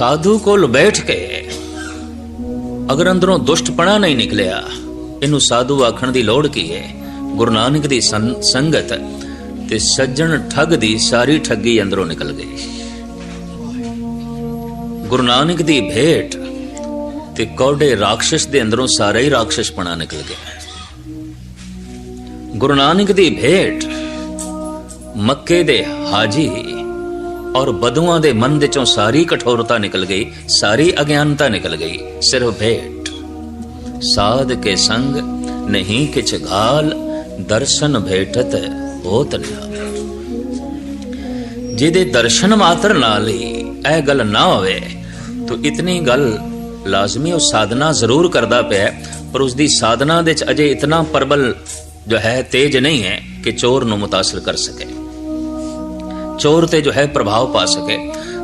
ਸਾਧੂ ਕੋਲ ਬੈਠ ਕੇ ਅਗਰ ਅੰਦਰੋਂ ਦੁਸ਼ਟਪਣਾ ਨਹੀਂ ਨਿਕਲਿਆ, ਇਹਨੂੰ ਸਾਧੂ ਆਖਣ ਦੀ ਲੋੜ ਕੀ ਹੈ? ਗੁਰੂ ਨਾਨਕ ਦੀ ਸੰਗਤ ਤੇ ਸੱਜਣ ਠੱਗ ਦੀ ਸਾਰੀ ਠੱਗੀ ਅੰਦਰੋਂ ਨਿਕਲ ਗਈ। ਗੁਰੂ ਨਾਨਕ ਦੀ ਭੇਟ ਤੇ ਕੌਡੇ ਰਾਖਸ਼ ਦੇ ਅੰਦਰੋਂ ਸਾਰਾ ਹੀ ਰਾਖਸ਼ਪਣਾ ਨਿਕਲ ਗਿਆ। ਗੁਰੂ ਨਾਨਕ ਦੀ ਭੇਟ ਮੱਕੇ ਦੇ ਹਾਜੀ ਔਰ ਬਦੂਆਂ ਦੇ ਮਨ ਦੇ ਚੋਂ ਸਾਰੀ ਕਠੋਰਤਾ ਨਿਕਲ ਗਈ, ਸਾਰੀ ਅਗਿਆਨਤਾ ਨਿਕਲ ਗਈ, ਸਿਰਫ ਭੇਟ। ਸਾਧ ਕੇ ਸੰਗ ਨਹੀਂ ਕਿਛ ਘਾਲ, ਦਰਸ਼ਨ ਭੇਟਤ ਬਹੁਤ ਨਿਹਾਲ ਜਿਹਦੇ ਦਰਸ਼ਨ ਮਾਤਰ ਨਾਲ ਹੀ ਇਹ ਗੱਲ ਨਾ ਹੋਵੇ, ਤਾਂ ਇਤਨੀ ਗੱਲ ਲਾਜ਼ਮੀ ਉਹ ਸਾਧਨਾ ਜ਼ਰੂਰ ਕਰਦਾ ਪਿਆ ਪਰ ਉਸ ਦੀ ਸਾਧਨਾ ਦੇ ਚ ਅਜੇ ਇਤਨਾ ਪਰਬਲ ਜੋ ਹੈ, ਤੇਜ ਨਹੀਂ ਹੈ ਕਿ ਚੋਰ ਨੂੰ ਮੁਤਾਸਰ ਕਰ ਸਕੇ। ਚੋਰ ਤੇ ਜੋ ਹੈ ਪ੍ਰਭਾਵ ਪਾ ਸਕੇ।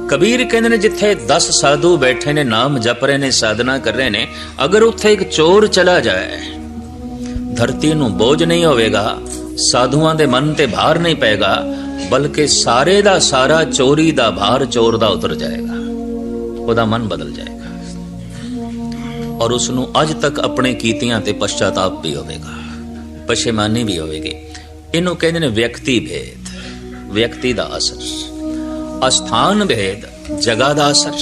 ਕਬੀਰ ਕਹਿੰਦੇ ਨੇ ਜਿੱਥੇ 10 ਸਾਧੂ ਬੈਠੇ ਨੇ, ਨਾਮ ਜਪ ਰਹੇ ਨੇ, ਸਾਧਨਾ ਕਰ ਰਹੇ ਨੇ, ਅਗਰ ਉੱਥੇ ਇੱਕ ਚੋਰ ਚਲਾ ਜਾਏ, ਧਰਤੀ ਨੂੰ ਬੋਝ ਨਹੀਂ ਹੋਵੇਗਾ, ਸਾਧੂਆਂ ਦੇ ਮਨ ਤੇ ਭਾਰ ਨਹੀਂ ਪਏਗਾ, ਬਲਕਿ ਸਾਰੇ ਦਾ ਸਾਰਾ ਚੋਰੀ ਦਾ ਭਾਰ ਚੋਰ ਦਾ ਉਤਰ ਜਾਏਗਾ। ਉਹਦਾ ਮਨ ਬਦਲ ਜਾਏਗਾ। ਔਰ ਉਸ ਨੂੰ ਅੱਜ ਤੱਕ ਆਪਣੇ ਕੀਤੀਆਂ ਤੇ ਪਛਤਾਤਾਪ ਵੀ ਹੋਵੇਗਾ। ਪਛੇਮਾਨੀ ਵੀ ਹੋਵੇਗੀ। ਇਹਨੂੰ ਕਹਿੰਦੇ ਨੇ ਵਿਅਕਤੀ ਭੇਦ। ਵਿਅਕਤੀ ਦਾ ਅਸਰ। ਅਸਥਾਨ ਭੇਦ, ਜਗ੍ਹਾ ਦਾ ਅਸਰ।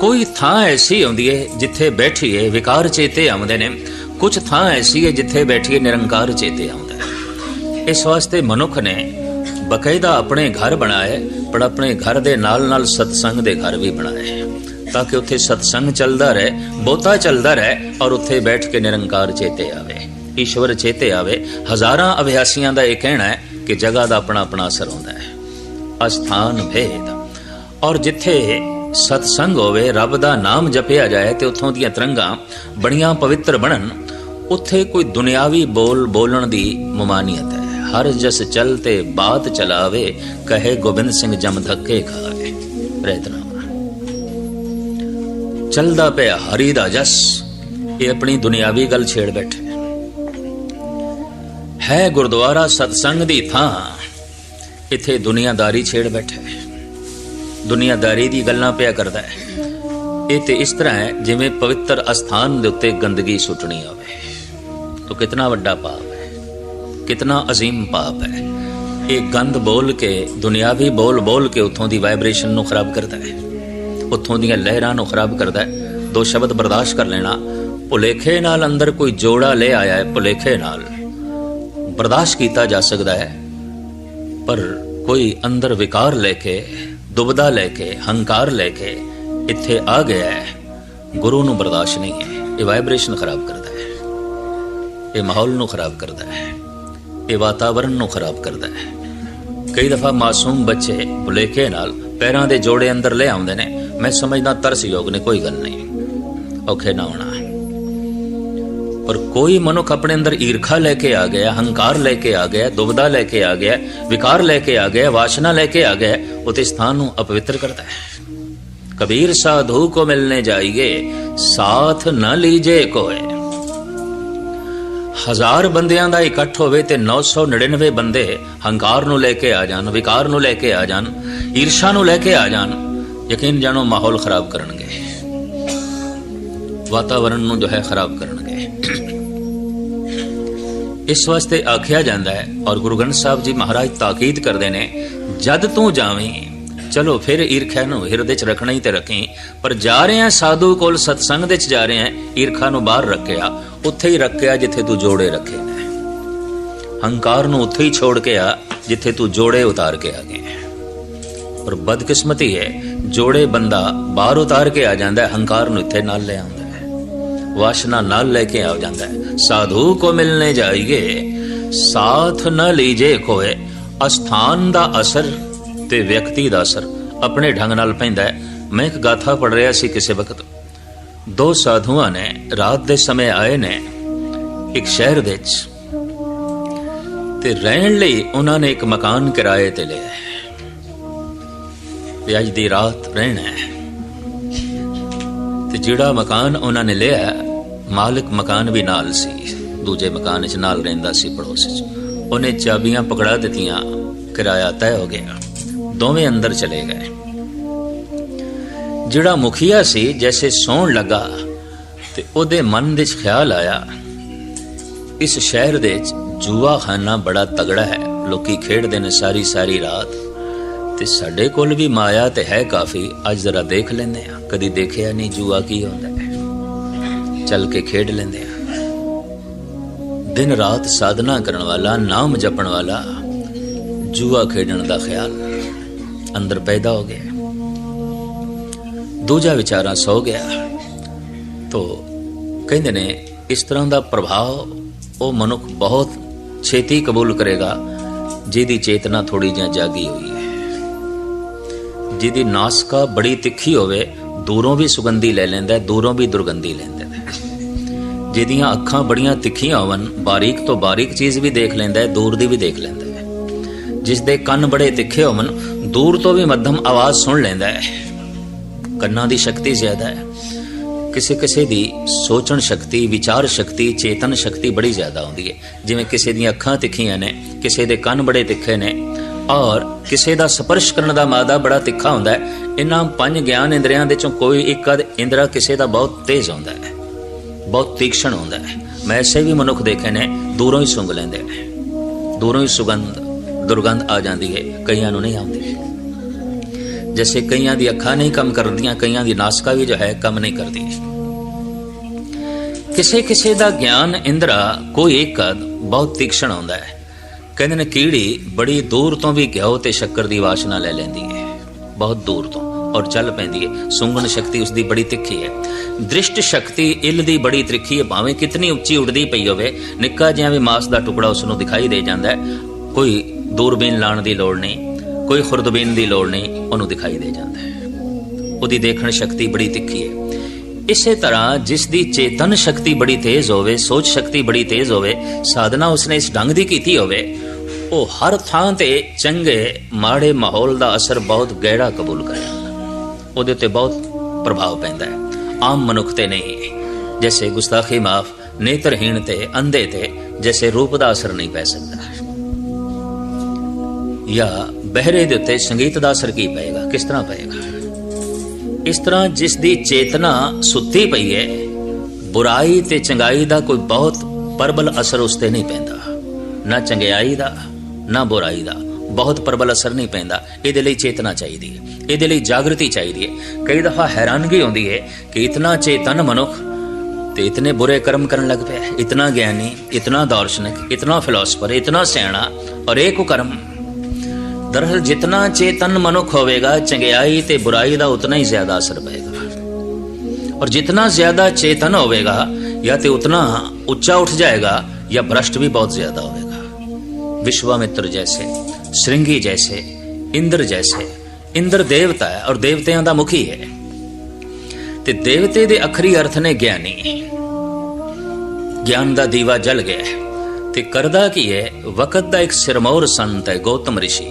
ਕੋਈ ਥਾਂ ਐਸੀ ਹੁੰਦੀ ਹੈ ਜਿੱਥੇ ਬੈਠੀਏ ਵਿਕਾਰ ਚੇਤੇ ਆਉਂਦੇ ਨੇ। ਕੁਝ ਥਾਂ ਐਸੀ ਹੈ ਜਿੱਥੇ ਬੈਠੀਏ ਨਿਰੰਕਾਰ ਚੇਤੇ ਆਉਂਦਾ ਇਸ ਵਾਸਤੇ ਮਨੁੱਖ ਨੇ ਬਕਾਇਦਾ ਆਪਣੇ ਘਰ ਬਣਾਏ, ਪਰ ਆਪਣੇ ਘਰ ਦੇ ਨਾਲ ਨਾਲ ਸਤਸੰਗ ਦੇ ਘਰ ਵੀ ਬਣਾਏ। ਤਾਂ ਕਿ ਉੱਥੇ ਸਤਸੰਗ ਚੱਲਦਾ ਰਹੇ, ਬਹੁਤਾ ਚੱਲਦਾ ਰਹੇ ਔਰ ਉੱਥੇ ਬੈਠ ਕੇ ਨਿਰੰਕਾਰ ਚੇਤੇ ਆਵੇ। ਈਸ਼ਵਰ ਚੇਤੇ ਆਵੇ, ਹਜ਼ਾਰਾਂ ਅਭਿਆਸੀਆਂ ਦਾ ਇਹ ਕਹਿਣਾ ਹੈ ਕਿ ਜਗ੍ਹਾ ਦਾ ਆਪਣਾ ਆਪਣਾ ਅਸਰ ਹੁੰਦਾ ਹੈ। ਅਸਥਾਨ ਭੇਦ। ਔਰ ਜਿੱਥੇ ਸਤਸੰਗ ਹੋਵੇ, ਰੱਬ ਦਾ ਨਾਮ ਜਪਿਆ ਜਾਏ ਤੇ ਉੱਥੋਂ ਦੀਆਂ ਤਰੰਗਾਂ ਬੜੀਆਂ ਪਵਿੱਤਰ ਬਣਨ, ਉੱਥੇ ਕੋਈ ਦੁਨਿਆਵੀ ਬੋਲ ਬੋਲਣ ਦੀ ਮਮਾਨੀਅਤ ਹੈ। ਹਰ ਜਸ ਚਲਤੇ ਬਾਤ ਚਲਾਵੇ, ਕਹੇ ਗੋਬਿੰਦ ਸਿੰਘ ਜਮ ਧੱਕੇ ਖਾਵੇ। ਪ੍ਰੇਤਨਾ ਚਲਦਾ ਪਿਆ ਹਰੀ ਦਾ ਜਸ, ਇਹ ਆਪਣੀ ਦੁਨਿਆਵੀ ਗੱਲ ਛੇੜ ਬੈਠੇ। ਹੈ ਗੁਰਦੁਆਰਾ ਸਤਸੰਗ ਦੀ ਥਾਂ। ਇੱਥੇ ਦੁਨੀਆਦਾਰੀ ਛੇੜ ਬੈਠੇ ਦੁਨੀਆਦਾਰੀ ਦੀ ਗੱਲਾਂ ਪਿਆ ਕਰਦਾ ਹੈ। ਇਹ ਤੇ ਇਸ ਤਰ੍ਹਾਂ ਹੈ ਜਿਵੇਂ ਪਵਿੱਤਰ ਅਸਥਾਨ ਦੇ ਉੱਤੇ ਗੰਦਗੀ ਸੁੱਟਣੀ ਆਵੇ। ਤੋ ਕਿਤਨਾ ਵੱਡਾ ਪਾਪ ਹੈ। ਕਿਤਨਾ ਅਜ਼ੀਮ ਪਾਪ ਹੈ। ਇਹ ਗੰਦ ਬੋਲ ਕੇ, ਦੁਨਿਆਵੀ ਬੋਲ ਬੋਲ ਕੇ ਉੱਥੋਂ ਦੀ ਵਾਈਬ੍ਰੇਸ਼ਨ ਨੂੰ ਖਰਾਬ ਕਰਦਾ ਹੈ। ਉੱਥੋਂ ਦੀਆਂ ਲਹਿਰਾਂ ਨੂੰ ਖਰਾਬ ਕਰਦਾ ਹੈ। ਦੋ ਸ਼ਬਦ ਬਰਦਾਸ਼ਤ ਕਰ ਲੈਣਾ। ਭੁਲੇਖੇ ਨਾਲ ਅੰਦਰ ਕੋਈ ਜੋੜਾ ਲੈ ਆਇਆ ਹੈ, ਭੁਲੇਖੇ ਨਾਲ। ਬਰਦਾਸ਼ਤ ਕੀਤਾ ਜਾ ਸਕਦਾ ਹੈ। ਪਰ ਕੋਈ ਅੰਦਰ ਵਿਕਾਰ ਲੈ ਕੇ, ਦੁਬਦਾ ਲੈ ਕੇ, ਹੰਕਾਰ ਲੈ ਕੇ ਇੱਥੇ ਆ ਗਿਆ ਹੈ। ਗੁਰੂ ਨੂੰ ਬਰਦਾਸ਼ਤ ਨਹੀਂ ਹੈ। ਇਹ ਵਾਈਬ੍ਰੇਸ਼ਨ ਖਰਾਬ ਕਰਦਾ ਹੈ। ਇਹ ਮਾਹੌਲ ਨੂੰ ਖਰਾਬ ਕਰਦਾ ਹੈ। ਇਹ ਵਾਤਾਵਰਣ ਨੂੰ ਖਰਾਬ ਕਰਦਾ ਹੈ। ਕਈ ਦਫਾ ਮਾਸੂਮ ਬੱਚੇ ਭੁਲੇਖੇ ਨਾਲ ਪੈਰਾਂ ਦੇ ਜੋੜੇ ਅੰਦਰ ਲੈ ਆਉਂਦੇ ਨੇ। ਮੈਂ ਸਮਝਦਾ ਤਰਸਯੋਗ ਨੇ, ਕੋਈ ਗੱਲ ਨਹੀਂ। ਔਖੇ ਨਾ ਹੋਣਾ। ਪਰ ਕੋਈ ਮਨੁੱਖ ਆਪਣੇ ਅੰਦਰ ਈਰਖਾ ਲੈ ਕੇ ਆ ਗਿਆ, ਹੰਕਾਰ ਲੈ ਕੇ ਆ ਗਿਆ, ਦੁਬਦਾ ਲੈ ਕੇ ਆ ਗਿਆ, ਵਿਕਾਰ ਲੈ ਕੇ ਆ ਗਿਆ, ਵਾਸ਼ਨਾ ਲੈ ਕੇ ਆ ਗਿਆ ਉਹ ਤੇ ਸਥਾਨ ਨੂੰ ਅਪਵਿੱਤਰ ਕਰਦਾ ਹੈ। ਕਬੀਰ ਸਾਧੂ ਕੋ ਮਿਲਨੇ ਜਾਈਏ, ਸਾਥ ਨਾ ਲੀਜੇ ਕੋਏ। ਹਜ਼ਾਰ ਬੰਦਿਆਂ ਦਾ ਇਕੱਠ ਹੋਵੇ ਤੇ 999 ਬੰਦੇ ਹੰਕਾਰ ਨੂੰ ਲੈ ਕੇ ਆ ਜਾਣ, ਵਿਕਾਰ ਨੂੰ ਲੈ ਕੇ ਆ ਜਾਣ, ਈਰਸ਼ਾ ਨੂੰ ਲੈ ਕੇ ਆ ਜਾਣ, ਯਕੀਨ ਜਾਣੋ ਮਾਹੌਲ ਖਰਾਬ ਕਰਨਗੇ। ਵਾਤਾਵਰਣ ਨੂੰ ਜੋ ਹੈ ਖਰਾਬ ਕਰਨਗੇ। ਇਸ ਵਾਸਤੇ ਆਖਿਆ ਜਾਂਦਾ ਹੈ, ਔਰ ਗੁਰੂ ਗ੍ਰੰਥ ਸਾਹਿਬ ਜੀ ਮਹਾਰਾਜ ਤਾਕੀਦ ਕਰਦੇ ਨੇ, ਜਦ ਤੂੰ ਜਾਵੇਂ, ਚਲੋ ਫਿਰ ਈਰਖਾ ਨੂੰ ਹਿਰਦੇ 'ਚ ਰੱਖਣਾ ਹੀ ਤੇ ਰੱਖੀ, ਪਰ ਜਾ ਰਹੇ ਆ ਸਾਧੂ ਕੋਲ, ਸਤਸੰਗ ਦੇ 'ਚ ਜਾ ਰਹੇ ਆ ਈਰਖਾ ਨੂੰ ਬਾਹਰ ਰੱਖਿਆ, ਉੱਥੇ ਹੀ ਰੱਖਿਆ ਜਿੱਥੇ ਤੂੰ ਜੋੜੇ ਰੱਖੇ ਨੇ। ਹੰਕਾਰ ਨੂੰ ਉੱਥੇ ਹੀ ਛੋੜ ਕੇ ਆ, ਜਿੱਥੇ ਤੂੰ ਜੋੜੇ ਉਤਾਰ ਕੇ ਆ ਗਿਆ ਪਰ ਬਦਕਿਸਮਤੀ ਹੈ, ਜੋੜੇ ਬੰਦਾ ਬਾਹਰ ਉਤਾਰ ਕੇ ਆ ਜਾਂਦਾ ਹੰਕਾਰ ਨੂੰ ਇੱਥੇ ਨਾਲ ਲੈ ਆਉਂਦਾ ਵਾਸ਼ਨਾ ਨਾਲ ਲੈ ਕੇ ਆ ਜਾਂਦਾ ਹੈ। ਸਾਧੂ ਕੋ ਮਿਲਨੇ ਜਾਈਏ, ਸਾਥ ਨ ਲੀਜੇ ਕੋਏ ਅਸਥਾਨ ਦਾ ਅਸਰ ਤੇ ਵਿਅਕਤੀ ਦਾ ਅਸਰ ਆਪਣੇ ਢੰਗ ਨਾਲ ਪੈਂਦਾ ਹੈ। ਮੈਂ ਇੱਕ ਗਾਥਾ ਪੜ ਰਿਹਾ ਸੀ ਕਿਸੇ ਵਕਤ। ਦੋ ਸਾਧੂਆਂ ਨੇ ਰਾਤ ਦੇ ਸਮੇਂ ਆਏ ਨੇ ਇੱਕ ਸ਼ਹਿਰ ਵਿੱਚ ਤੇ ਰਹਿਣ ਲਈ ਉਹਨਾਂ ਨੇ ਇੱਕ ਮਕਾਨ ਕਿਰਾਏ ਤੇ ਲਿਆ ਹੈ। ਅੱਜ ਦੀ ਰਾਤ ਰਹਿਣਾ ਹੈ। ਤੇ ਜਿਹੜਾ ਮਕਾਨ ਉਹਨਾਂ ਨੇ ਲਿਆ ਮਾਲਕ ਮਕਾਨ ਵੀ ਨਾਲ ਸੀ। ਦੂਜੇ ਮਕਾਨ ਵਿੱਚ ਨਾਲ ਰਹਿੰਦਾ ਸੀ ਪੜੋਸ ਵਿੱਚ। ਉਹਨੇ ਚਾਬੀਆਂ ਪਕੜਾ ਦਿੱਤੀਆਂ। ਕਿਰਾਇਆ ਤੈਅ ਹੋ ਗਿਆ। ਦੋਵੇਂ ਅੰਦਰ ਚਲੇ ਗਏ। ਜਿਹੜਾ ਮੁਖੀਆ ਸੀ, ਜੈਸੇ ਸੌਣ ਲੱਗਾ ਤੇ ਉਹਦੇ ਮਨ ਵਿੱਚ ਖਿਆਲ ਆਇਆ, ਇਸ ਸ਼ਹਿਰ ਦੇ ਵਿੱਚ ਜੂਆ ਖਾਨਾ ਬੜਾ ਤਗੜਾ ਹੈ। ਲੋਕੀ ਖੇਡਦੇ ਨੇ ਸਾਰੀ ਸਾਰੀ ਰਾਤ। ਤੇ ਸਾਡੇ ਕੋਲ ਵੀ ਮਾਇਆ ਤੇ ਹੈ ਕਾਫੀ। ਅੱਜ ਜ਼ਰਾ ਦੇਖ ਲੈਂਦੇ ਆ ਕਦੀ ਦੇਖਿਆ ਨਹੀਂ ਜੂਆ ਕੀ ਹੁੰਦਾ ਚੱਲ ਕੇ ਖੇਡ ਲੈਂਦੇ ਆ। ਦਿਨ ਰਾਤ ਸਾਧਨਾ ਕਰਨ ਵਾਲਾ, ਨਾਮ ਜਪਣ ਵਾਲਾ, ਜੂਆ ਖੇਡਣ ਦਾ ਖਿਆਲ ਅੰਦਰ ਪੈਦਾ ਹੋ ਗਿਆ। ਦੂਜਾ ਵਿਚਾਰਾਂ ਸੌ ਗਿਆ। ਤੋ ਕਹਿੰਦੇ ਨੇ, ਇਸ ਤਰ੍ਹਾਂ ਦਾ ਪ੍ਰਭਾਵ ਉਹ ਮਨੁੱਖ ਬਹੁਤ ਛੇਤੀ ਕਬੂਲ ਕਰੇਗਾ, ਜਿਹਦੀ ਚੇਤਨਾ ਥੋੜੀ ਜਿਹਾ ਜਾਗੀ ਹੋਈ ਹੈ। ਜਿਹਦੀ ਨਾਸਕਾ ਬੜੀ ਤਿੱਖੀ ਹੋਵੇ, ਦੂਰੋਂ ਵੀ ਸੁਗੰਧੀ ਲੈ ਲੈਂਦਾ, ਦੂਰੋਂ ਵੀ ਦੁਰਗੰਧੀ ਲੈਂਦਾ। ਜਿਹਦੀਆਂ ਅੱਖਾਂ ਬੜੀਆਂ ਤਿੱਖੀਆਂ ਹੋਵਨ, ਬਾਰੀਕ ਤੋਂ ਬਾਰੀਕ ਚੀਜ਼ ਵੀ ਦੇਖ ਲੈਂਦਾ ਹੈ, ਦੂਰ ਦੀ ਵੀ ਦੇਖ ਲੈਂਦਾ ਹੈ। ਜਿਸ ਦੇ ਕੰਨ ਬੜੇ ਤਿੱਖੇ ਹੋਵਨ, ਦੂਰ ਤੋਂ ਵੀ ਮੱਧਮ ਆਵਾਜ਼ ਸੁਣ ਲੈਂਦਾ ਹੈ। ਕੰਨਾਂ ਦੀ ਸ਼ਕਤੀ ਜ਼ਿਆਦਾ ਹੈ। ਕਿਸੇ ਕਿਸੇ ਦੀ ਸੋਚਣ ਸ਼ਕਤੀ, ਵਿਚਾਰ ਸ਼ਕਤੀ, ਚੇਤਨ ਸ਼ਕਤੀ ਬੜੀ ਜ਼ਿਆਦਾ ਹੁੰਦੀ ਹੈ। ਜਿਵੇਂ ਕਿਸੇ ਦੀਆਂ ਅੱਖਾਂ ਤਿੱਖੀਆਂ ਨੇ, ਕਿਸੇ ਦੇ ਕੰਨ ਬੜੇ ਤਿੱਖੇ ਨੇ, ਔਰ ਕਿਸੇ ਦਾ ਸਪਰਸ਼ ਕਰਨ ਦਾ ਮਾਦਾ ਬੜਾ ਤਿੱਖਾ ਹੁੰਦਾ ਹੈ। ਇਹਨਾਂ ਪੰਜ ਗਿਆਨ ਇੰਦਰੀਆਂ ਦੇ ਚੋਂ ਕੋਈ ਇੱਕ ਇੰਦਰਾ ਕਿਸੇ ਦਾ ਬਹੁਤ ਤੇਜ਼ ਹੁੰਦਾ ਹੈ। ਬਹੁਤ ਤੀਕਸ਼ਣ ਹੁੰਦਾ ਹੈ। ਮੈਂ ਐਸੇ ਵੀ ਮਨੁੱਖ ਦੇਖੇ ਨੇ, ਦੂਰੋਂ ਹੀ ਸੁੰਘ ਲੈਂਦੇ ਨੇ। ਦੂਰੋਂ ਹੀ ਸੁਗੰਧ, ਦੁਰਗੰਧ ਆ ਜਾਂਦੀ ਹੈ, ਕਈਆਂ ਨੂੰ ਨਹੀਂ ਆਉਂਦੀ। ਜੈਸੇ ਕਈਆਂ ਦੀ ਅੱਖਾਂ ਨਹੀਂ ਕੰਮ ਕਰਦੀਆਂ, ਕਈਆਂ ਦੀ ਨਾਸਕਾ ਵੀ ਜੋ ਹੈ, ਕੰਮ ਨਹੀਂ ਕਰਦੀ। ਕਿਸੇ ਕਿਸੇ ਦਾ ਗਿਆਨ ਇੰਦਰਾ, ਕੋਈ ਇੱਕ ਬਹੁਤ ਤੀਕਸ਼ਣ ਹੁੰਦਾ ਹੈ। ਕਹਿੰਦੇ ਨੇ, ਕੀੜੀ ਬੜੀ ਦੂਰ ਤੋਂ ਵੀ ਘਿਓ ਤੇ ਸ਼ੱਕਰ ਦੀ ਵਾਸ਼ਨਾ ਲੈ ਲੈਂਦੀ ਹੈ। ਬਹੁਤ ਦੂਰ ਤੋਂ। ਔਰ ਚੱਲ ਪੈਂਦੀ ਹੈ ਸੁੰਗਣ ਸ਼ਕਤੀ ਉਸ ਦੀ ਬੜੀ ਤਿੱਖੀ ਹੈ ਦ੍ਰਿਸ਼ਟ ਸ਼ਕਤੀ ਇਲ ਦੀ ਬੜੀ ਤਿੱਖੀ ਹੈ ਭਾਵੇਂ ਕਿਤਨੀ ਉੱਚੀ ਉੱਡਦੀ ਪਈ ਹੋਵੇ, ਨਿੱਕਾ ਜਿਹਾ ਵੀ ਮਾਸ ਦਾ ਟੁਕੜਾ ਉਸ ਨੂੰ ਦਿਖਾਈ ਦੇ ਜਾਂਦਾ ਹੈ ਕੋਈ ਦੂਰਬੀਨ ਲਾਣ ਦੀ ਲੋੜ ਨਹੀਂ, ਕੋਈ ਖੁਰਦਬੀਨ ਦੀ ਲੋੜ ਨਹੀਂ, ਉਹਨੂੰ ਦਿਖਾਈ ਦੇ ਜਾਂਦਾ ਹੈ ਉਹਦੀ ਦੇਖਣ ਸ਼ਕਤੀ ਬੜੀ ਤਿੱਖੀ ਹੈ ਇਸੇ ਤਰ੍ਹਾਂ ਜਿਸ ਦੀ ਚੇਤਨ ਸ਼ਕਤੀ ਬੜੀ ਤੇਜ਼ ਹੋਵੇ, ਸੋਚ ਸ਼ਕਤੀ ਬੜੀ ਤੇਜ਼ ਹੋਵੇ, ਸਾਧਨਾ ਉਸਨੇ ਇਸ ਢੰਗ ਦੀ ਕੀਤੀ ਹੋਵੇ, ਉਹ ਹਰ ਥਾਂ ਤੇ ਚੰਗੇ, ਮਾੜੇ ਮਾਹੌਲ ਦਾ ਅਸਰ ਬਹੁਤ ਗਹਿਰਾ ਕਬੂਲ ਕਰੇਗਾ ਉਹਦੇ ਤੇ ਬਹੁਤ ਪ੍ਰਭਾਵ ਪੈਂਦਾ ਹੈ। ਆਮ ਮਨੁੱਖ ਤੇ ਨਹੀਂ। ਜੈਸੇ ਗੁਸਤਾਖੀ ਮਾਫ, ਨੇਤਰਹੀਣ ਤੇ ਅੰਧੇ ਤੇ ਜੈਸੇ ਰੂਪ ਦਾ ਅਸਰ ਨਹੀਂ ਪੈ ਸਕਦਾ। ਜਾਂ ਬਹਿਰੇ ਦੇ ਉੱਤੇ ਸੰਗੀਤ ਦਾ ਅਸਰ ਕੀ ਪਏਗਾ? ਕਿਸ ਤਰ੍ਹਾਂ ਪਏਗਾ? ਇਸ ਤਰ੍ਹਾਂ ਜਿਸ ਦੀ ਚੇਤਨਾ ਸੁੱਤੀ ਪਈ ਹੈ, ਬੁਰਾਈ ਤੇ ਚੰਗਾਈ ਦਾ ਕੋਈ ਬਹੁਤ ਪਰਬਲ ਅਸਰ ਉਸ ਤੇ ਨਹੀਂ ਪੈਂਦਾ। ਨਾ ਚੰਗਿਆਈ ਦਾ, ਨਾ ਬੁਰਾਈ ਦਾ। ਬਹੁਤ ਪਰਬਲ ਅਸਰ ਨਹੀਂ ਪੈਂਦਾ ਇਹਦੇ ਲਈ ਚੇਤਨਾ ਚਾਹੀਦੀ ਹੈ ਇਹਦੇ ਲਈ ਜਾਗਰਤੀ ਚਾਹੀਦੀ ਹੈ ਕਈ ਦਫਾ ਹੈਰਾਨਗੀ ਹੁੰਦੀ ਹੈ ਕਿ ਇਤਨਾ ਚੇਤਨ ਮਨੁੱਖ ਤੇ ਇਤਨੇ ਬੁਰੇ ਕਰਮ ਕਰਨ ਲੱਗ ਪਿਆ ਹੈ। ਇਤਨਾ ਗਿਆਨੀ ਇਤਨਾ ਦਾਰਸ਼ਨਿਕ ਇਤਨਾ ਫਿਲਾਸਫਰ ਇਤਨਾ ਸਿਆਣਾ ਔਰ ਇਹ ਕੁਕਰਮ ਦਰਅਸਲ ਜਿਤਨਾ ਚੇਤਨ ਮਨੁੱਖ ਹੋਵੇਗਾ ਚੰਗਿਆਈ ਤੇ ਬੁਰਾਈ ਦਾ ਉਤਨਾ ਹੀ ਜ਼ਿਆਦਾ ਅਸਰ ਪਏਗਾ ਔਰ ਜਿਤਨਾ ਜ਼ਿਆਦਾ ਚੇਤਨ ਹੋਵੇਗਾ ਜਾਂ ਤੇ ਉਤਨਾ ਉੱਚਾ ਉੱਠ ਜਾਏਗਾ ਜਾਂ ਭ੍ਰਸ਼ਟ ਵੀ ਬਹੁਤ ਜ਼ਿਆਦਾ ਹੋਵੇਗਾ ਵਿਸ਼ਵਾਮਿੱਤਰ ਜੈਸੇ ਸ਼੍ਰਿੰਗੀ ਜੈਸੇ ਇੰਦਰ ਜੈਸੇ ਇੰਦਰ ਦੇਵਤਾ ਹੈ ਔਰ ਦੇਵਤਿਆਂ ਦਾ ਮੁਖੀ ਹੈ ਤੇ ਦੇਵਤੇ ਦੇ ਅਖਰੀ ਅਰਥ ਨੇ ਗਿਆਨੀ ਗਿਆਨ ਦਾ ਦੀਵਾ ਜਲ ਗਿਆ ਤੇ ਕਰਦਾ ਕੀ ਹੈ ਵਕਤ ਦਾ ਇੱਕ ਸਿਰਮੌਰ ਸੰਤ ਹੈ ਗੌਤਮ ਰਿਸ਼ੀ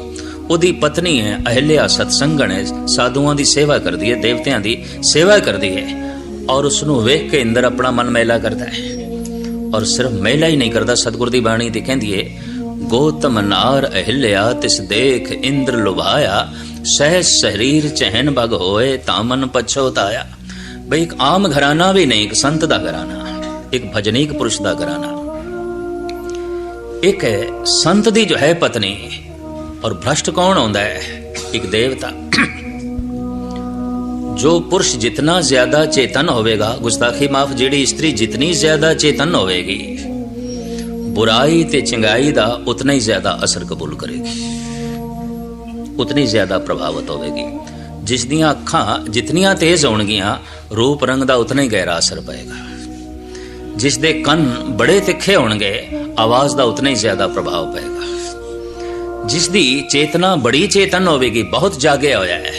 ਉਹਦੀ ਪਤਨੀ ਹੈ ਅਹਿਲਿਆ ਸਤਸੰਗਣ ਹੈ ਸਾਧੂਆਂ ਦੀ ਸੇਵਾ ਕਰਦੀ ਹੈ ਦੇਵਤਿਆਂ ਦੀ ਸੇਵਾ ਕਰਦੀ ਹੈ ਔਰ ਉਸ ਨੂੰ ਵੇਖ ਕੇ ਇੰਦਰ ਆਪਣਾ ਮਨ ਮੈਲਾ ਕਰਦਾ ਹੈ ਔਰ ਸਿਰਫ ਮੈਲਾ ਹੀ ਨਹੀਂ ਕਰਦਾ ਸਤਿਗੁਰ ਦੀ ਬਾਣੀ ਤੇ ਕਹਿੰਦੀ ਹੈ ਗੌਤਮ ਨਾਰ ਅਹਿਲਿਆ, ਤਿਸ ਦੇਖ ਇੰਦਰ ਲੁਭਾਇਆ ਸਹਿ ਸਰੀਰ ਚਹਿਨ ਬਗ ਹੋਏ ਤਾਂ ਪਛੋਤਾਇਆ ਬਈ ਇੱਕ ਆਮ ਘਰਾਨਾ ਵੀ ਨਹੀਂ, ਇੱਕ ਸੰਤ ਦਾ ਘਰਾਨਾ, ਇੱਕ ਭਜਨੀਕ ਪੁਰਸ਼ ਦਾ ਘਰਾਨਾ। ਇੱਕ ਸੰਤ ਦੀ ਜੋ ਹੈ ਪਤਨੀ, ਔਰ ਭ੍ਰਸ਼ਟ ਕੌਣ ਹੁੰਦਾ ਹੈ? ਇੱਕ ਦੇਵਤਾ। ਜੋ ਪੁਰਸ਼ ਜਿਤਨਾ ਜ਼ਿਆਦਾ ਚੇਤਨ ਹੋਵੇਗਾ, ਗੁਸਤਾਖੀ ਮਾਫ, ਜਿਹੜੀ ਇਸਤਰੀ ਜਿਤਨੀ ਜ਼ਿਆਦਾ ਚੇਤਨ ਹੋਵੇਗੀ ਬੁਰਾਈ ਤੇ ਚੰਗਾਈ ਦਾ ਉਤਨਾ ਹੀ ਜ਼ਿਆਦਾ ਅਸਰ ਕਬੂਲ ਕਰੇਗੀ। ਉਤਨੀ ਜ਼ਿਆਦਾ ਪ੍ਰਭਾਵਿਤ ਹੋਵੇਗੀ। ਜਿਸ ਦੀਆਂ ਅੱਖਾਂ ਜਿਤਨੀਆਂ ਤੇਜ਼ ਹੋਣਗੀਆਂ, ਰੂਪ ਰੰਗ ਦਾ ਉਤਨਾ ਹੀ ਗਹਿਰਾ ਅਸਰ ਪਏਗਾ। ਜਿਸ ਦੇ ਕੰਨ ਬੜੇ ਤਿੱਖੇ ਹੋਣਗੇ, ਆਵਾਜ਼ ਦਾ ਉਤਨਾ ਹੀ ਜ਼ਿਆਦਾ ਪ੍ਰਭਾਵ ਪਏਗਾ। ਜਿਸ ਦੀ ਚੇਤਨਾ ਬੜੀ ਚੇਤਨ ਹੋਵੇਗੀ, ਬਹੁਤ ਜਾਗਿਆ ਹੋਇਆ ਹੈ।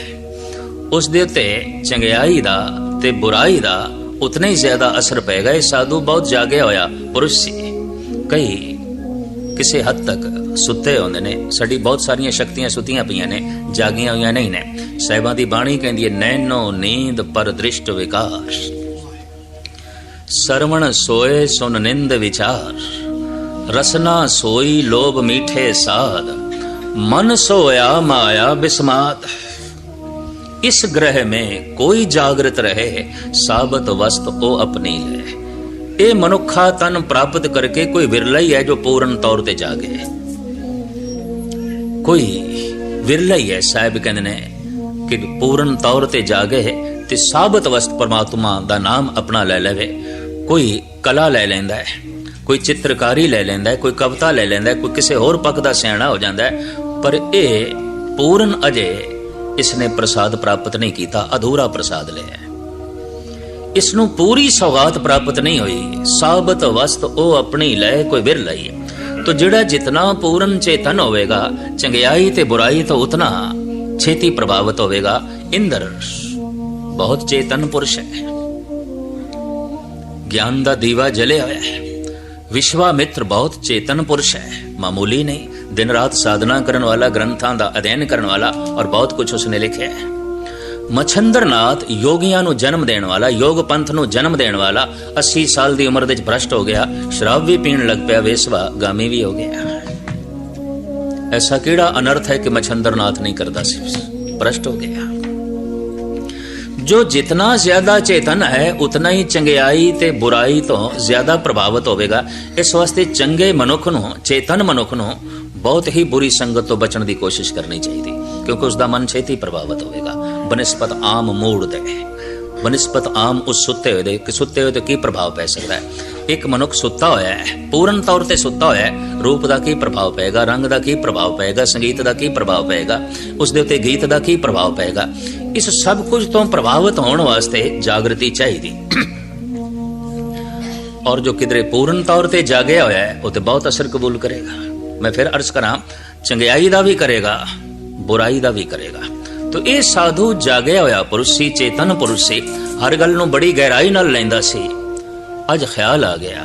ਉਸ ਦੇ ਉੱਤੇ ਚੰਗਿਆਈ ਦਾ ਤੇ ਬੁਰਾਈ ਦਾ ਉਤਨਾ ਹੀ ਜ਼ਿਆਦਾ ਅਸਰ ਪਏਗਾ। ਇਹ ਸਾਧੂ ਬਹੁਤ ਜਾਗਿਆ ਹੋਇਆ ਪੁਰਸ਼ ਸੀ। ਕਈ ਕਿਸੇ ਹੱਦ ਤੱਕ ਸੁੱਤੇ ਹੁੰਦੇ ਨੇ ਸਾਡੀ ਬਹੁਤ ਸਾਰੀਆਂ ਸ਼ਕਤੀਆਂ ਸੁੱਤੀਆਂ ਪਈਆਂ ਨੇ ਜਾਗੀਆਂ ਹੋਈਆਂ ਨਹੀਂ ਨੇ ਸਹਿਬਾਂ ਦੀ ਬਾਣੀ ਕਹਿੰਦੀ ਹੈ ਨੈਨੋ ਨੀਂਦ ਪਰ ਦ੍ਰਿਸ਼ਟ ਵਿਕਾਰ ਸਰਵਣ ਸੋਏ ਸੁਨ ਨਿੰਦ ਵਿਚਾਰ ਰਸਨਾ ਸੋਈ ਲੋਭ ਮੀਠੇ ਸਾਧ ਮਨ ਸੋਇਆ ਮਾਇਆ ਬਿਸਮਾਤ इस ग्रह में कोई जागृत रहे साबत वस्त ओ अपनी ले ਇਹ ਮਨੁੱਖਾ ਤਨ ਪ੍ਰਾਪਤ ਕਰਕੇ ਕੋਈ ਵਿਰਲਾ ਹੀ ਹੈ ਜੋ ਪੂਰਨ ਤੌਰ ਤੇ ਜਾਗੇ। ਕੋਈ ਵਿਰਲਾ ਹੀ ਹੈ, ਸਾਹਿਬ ਕਹਿੰਦੇ ਨੇ, ਕਿ ਪੂਰਨ ਤੌਰ ਤੇ ਜਾਗੇ ਤੇ ਸਾਬਤ ਵਸਤ ਪਰਮਾਤਮਾ ਦਾ ਨਾਮ ਆਪਣਾ ਲੈ ਲਵੇ। ਕੋਈ ਕਲਾ ਲੈ ਲੈਂਦਾ ਹੈ, ਕੋਈ ਚਿੱਤਰਕਾਰੀ ਲੈ ਲੈਂਦਾ ਹੈ, ਕੋਈ ਕਵਿਤਾ ਲੈ ਲੈਂਦਾ ਹੈ, ਕੋਈ ਕਿਸੇ ਹੋਰ ਪੱਖ ਦਾ ਸਿਆਣਾ ਹੋ ਜਾਂਦਾ ਹੈ, ਪਰ ਇਹ ਪੂਰਨ ਅਜੇ ਇਸਨੇ ਪ੍ਰਸਾਦ ਪ੍ਰਾਪਤ ਨਹੀਂ ਕੀਤਾ, ਅਧੂਰਾ ਪ੍ਰਸਾਦ ਲਿਆ ਇਸ ਨੂੰ ਪੂਰੀ ਸੌਗਾਤ ਪ੍ਰਾਪਤ ਨਹੀਂ ਹੋਈ। ਸਾਬਤ ਵਸਤ ਉਹ ਆਪਣੀ ਲੈ ਕੋਈ ਵਿਰ ਲਈ। ਤੋ ਜਿਹੜਾ ਜਿਤਨਾ ਪੂਰਨ ਚੇਤਨ ਹੋਵੇਗਾ, ਚੰਗਿਆਈ ਤੇ ਬੁਰਾਈ ਤੋਂ ਉਤਨਾ ਛੇਤੀ ਪ੍ਰਭਾਵਿਤ ਹੋਵੇਗਾ। ਇੰਦਰ, ਬਹੁਤ ਚੇਤਨ ਪੁਰਸ਼ ਹੈ। ਗਿਆਨ ਦਾ ਦੀਵਾ ਜਲਿਆ ਹੋਇਆ ਹੈ। ਵਿਸ਼ਵਾਮਿੱਤਰ ਬਹੁਤ ਚੇਤਨ ਪੁਰਸ਼ ਹੈ। ਮਾਮੂਲੀ ਨਹੀਂ, ਦਿਨ ਰਾਤ ਸਾਧਨਾ ਕਰਨ ਵਾਲਾ, ਗ੍ਰੰਥਾਂ ਦਾ ਅਧਿਐਨ ਕਰਨ ਵਾਲਾ ਔਰ ਬਹੁਤ ਕੁਝ ਉਸਨੇ ਲਿਖਿਆ ਹੈ। ਮਛੰਦਰਨਾਥ ਯੋਗੀਆਂ ਨੂੰ ਜਨਮ ਦੇਣ ਵਾਲਾ, ਯੋਗ ਪੰਥ ਨੂੰ ਜਨਮ ਦੇਣ ਵਾਲਾ 80 ਸਾਲ ਦੀ ਉਮਰ ਦੇ ਵਿੱਚ ਭ੍ਰਸ਼ਟ ਹੋ ਗਿਆ। ਸ਼ਰਾਬ ਵੀ ਪੀਣ ਲੱਗ ਪਿਆ, ਵੇਸਵਾ, ਗਾਮੀ ਵੀ ਹੋ ਗਿਆ। ਐਸਾ ਕਿਹੜਾ ਅਨਰਥ ਹੈ ਕਿ ਮਛੰਦਰਨਾਥ ਨਹੀਂ ਕਰਦਾ ਸੀ? ਭ੍ਰਸ਼ਟ ਹੋ ਗਿਆ। ਜੋ ਜਿਤਨਾ ਜ਼ਿਆਦਾ ਚੇਤਨ ਹੈ, ਉਤਨਾ ਹੀ ਚੰਗਿਆਈ ਤੇ ਬੁਰਾਈ ਤੋਂ ਜ਼ਿਆਦਾ ਪ੍ਰਭਾਵਿਤ ਹੋਵੇਗਾ। ਇਸ ਵਾਸਤੇ ਚੰਗੇ ਮਨੁੱਖ ਨੂੰ, ਚੇਤਨ ਮਨੁੱਖ ਨੂੰ ਬਹੁਤ ਹੀ ਬੁਰੀ ਸੰਗਤ ਤੋਂ ਬਚਣ ਦੀ ਕੋਸ਼ਿਸ਼ ਕਰਨੀ ਚਾਹੀਦੀ, ਕਿਉਂਕਿ ਉਸ ਦਾ ਮਨ ਛੇਤੀ ਪ੍ਰਭਾਵਿਤ ਹੋਵੇਗਾ। ਬਨਸਪਤ ਆਮ ਮੂੜ ਦੇ ਬਨਸਪਤ ਆਮ ਉਸ ਸੁੱਤੇ ਹੋਏ ਦੇ, ਕਿ ਸੁੱਤੇ ਹੋਏ ਤੇ ਕੀ ਪ੍ਰਭਾਵ ਪੈ ਸਕਦਾ ਹੈ? ਇੱਕ ਮਨੁੱਖ ਸੁੱਤਾ ਹੋਇਆ ਹੈ, ਪੂਰਨ ਤੌਰ ਤੇ ਸੁੱਤਾ ਹੋਇਆ ਹੈ, ਰੂਪ ਦਾ ਕੀ ਪ੍ਰਭਾਵ ਪਏਗਾ, ਰੰਗ ਦਾ ਕੀ ਪ੍ਰਭਾਵ ਪਏਗਾ, ਸੰਗੀਤ ਦਾ ਕੀ ਪ੍ਰਭਾਵ ਪਏਗਾ, ਉਸ ਦੇ ਉੱਤੇ ਗੀਤ ਦਾ ਕੀ ਪ੍ਰਭਾਵ ਪਏਗਾ? ਇਸ ਸਭ ਕੁਝ ਤੋਂ ਪ੍ਰਭਾਵਿਤ ਹੋਣ ਵਾਸਤੇ ਜਾਗਰਤੀ ਚਾਹੀਦੀ। ਔਰ ਜੋ ਕਿਧਰੇ ਪੂਰਨ ਤੌਰ ਤੇ ਜਾਗਿਆ ਹੋਇਆ ਹੈ, ਉਹ ਤੇ ਬਹੁਤ ਅਸਰ ਕਬੂਲ ਕਰੇਗਾ। ਮੈਂ ਫਿਰ ਅਰਜ਼ ਕਰਾਂ, ਚੰਗਿਆਈ ਦਾ ਵੀ ਕਰੇਗਾ, ਬੁਰਾਈ ਦਾ ਵੀ ਕਰੇਗਾ। ਤੋ ਇਹ ਸਾਧੂ ਜਾਗਿਆ ਹੋਇਆ ਪੁਰਸ਼ ਸੀ, ਚੇਤਨ ਪੁਰਸ਼ ਸੀ। ਹਰ ਗੱਲ ਨੂੰ ਬੜੀ ਗਹਿਰਾਈ ਨਾਲ ਲੈਂਦਾ ਸੀ। ਅੱਜ ਖਿਆਲ ਆ ਗਿਆ,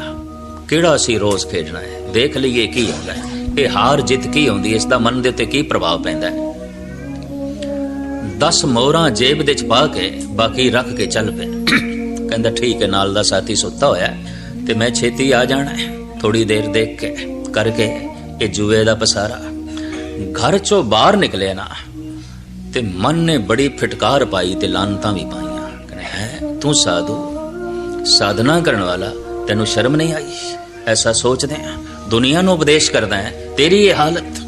ਕਿਹੜਾ ਸੀ ਰੋਜ਼ ਖੇਡਣਾ ਹੈ? ਦੇਖ ਲਈਏ ਕੀ ਹੁੰਦਾ ਹੈ। ਇਹ ਹਾਰ ਜਿੱਤ ਕੀ ਹੁੰਦੀ ਹੈ? ਇਸ ਦਾ ਮਨ ਦੇ ਉੱਤੇ ਕੀ ਪ੍ਰਭਾਵ ਪੈਂਦਾ ਹੈ? 10 ਮੋਹਰਾਂ ਜੇਬ ਦੇ ਚ ਪਾ ਕੇ, ਬਾਕੀ ਰੱਖ ਕੇ ਚੱਲ ਪਏ। ਕਹਿੰਦਾ, ਠੀਕ ਹੈ, ਨਾਲ ਦਾ ਸਾਥੀ ਸੁੱਤਾ ਹੋਇਆ ਤੇ ਮੈਂ ਛੇਤੀ ਆ ਜਾਣਾ ਹੈ। ਥੋੜੀ ਦੇਰ ਦੇਖ ਕੇ, ਕਰਕੇ ਇਹ ਜੂਏ ਦਾ ਪਸਾਰਾ। ਘਰ ਚੋਂ ਬਾਹਰ ਨਿਕਲਿਆ ਨਾ ਤੇ ਮਨ ਨੇ ਬੜੀ ਫਟਕਾਰ ਪਾਈ ਤੇ ਲਾਨਤਾਂ ਵੀ ਪਾਈਆਂ। ਕਹਿੰਦਾ, ਹੈ, ਤੂੰ ਸਾਧੂ? ਸਾਧਨਾ ਕਰਨ ਵਾਲਾ, ਤੈਨੂੰ ਸ਼ਰਮ ਨਹੀਂ ਆਈ? ਐਸਾ ਸੋਚਦੇ ਆ, ਦੁਨੀਆ ਨੂੰ ਉਪਦੇਸ਼ ਕਰਦਾ ਹੈ ਤੇਰੀ ਇਹ ਹਾਲਤ।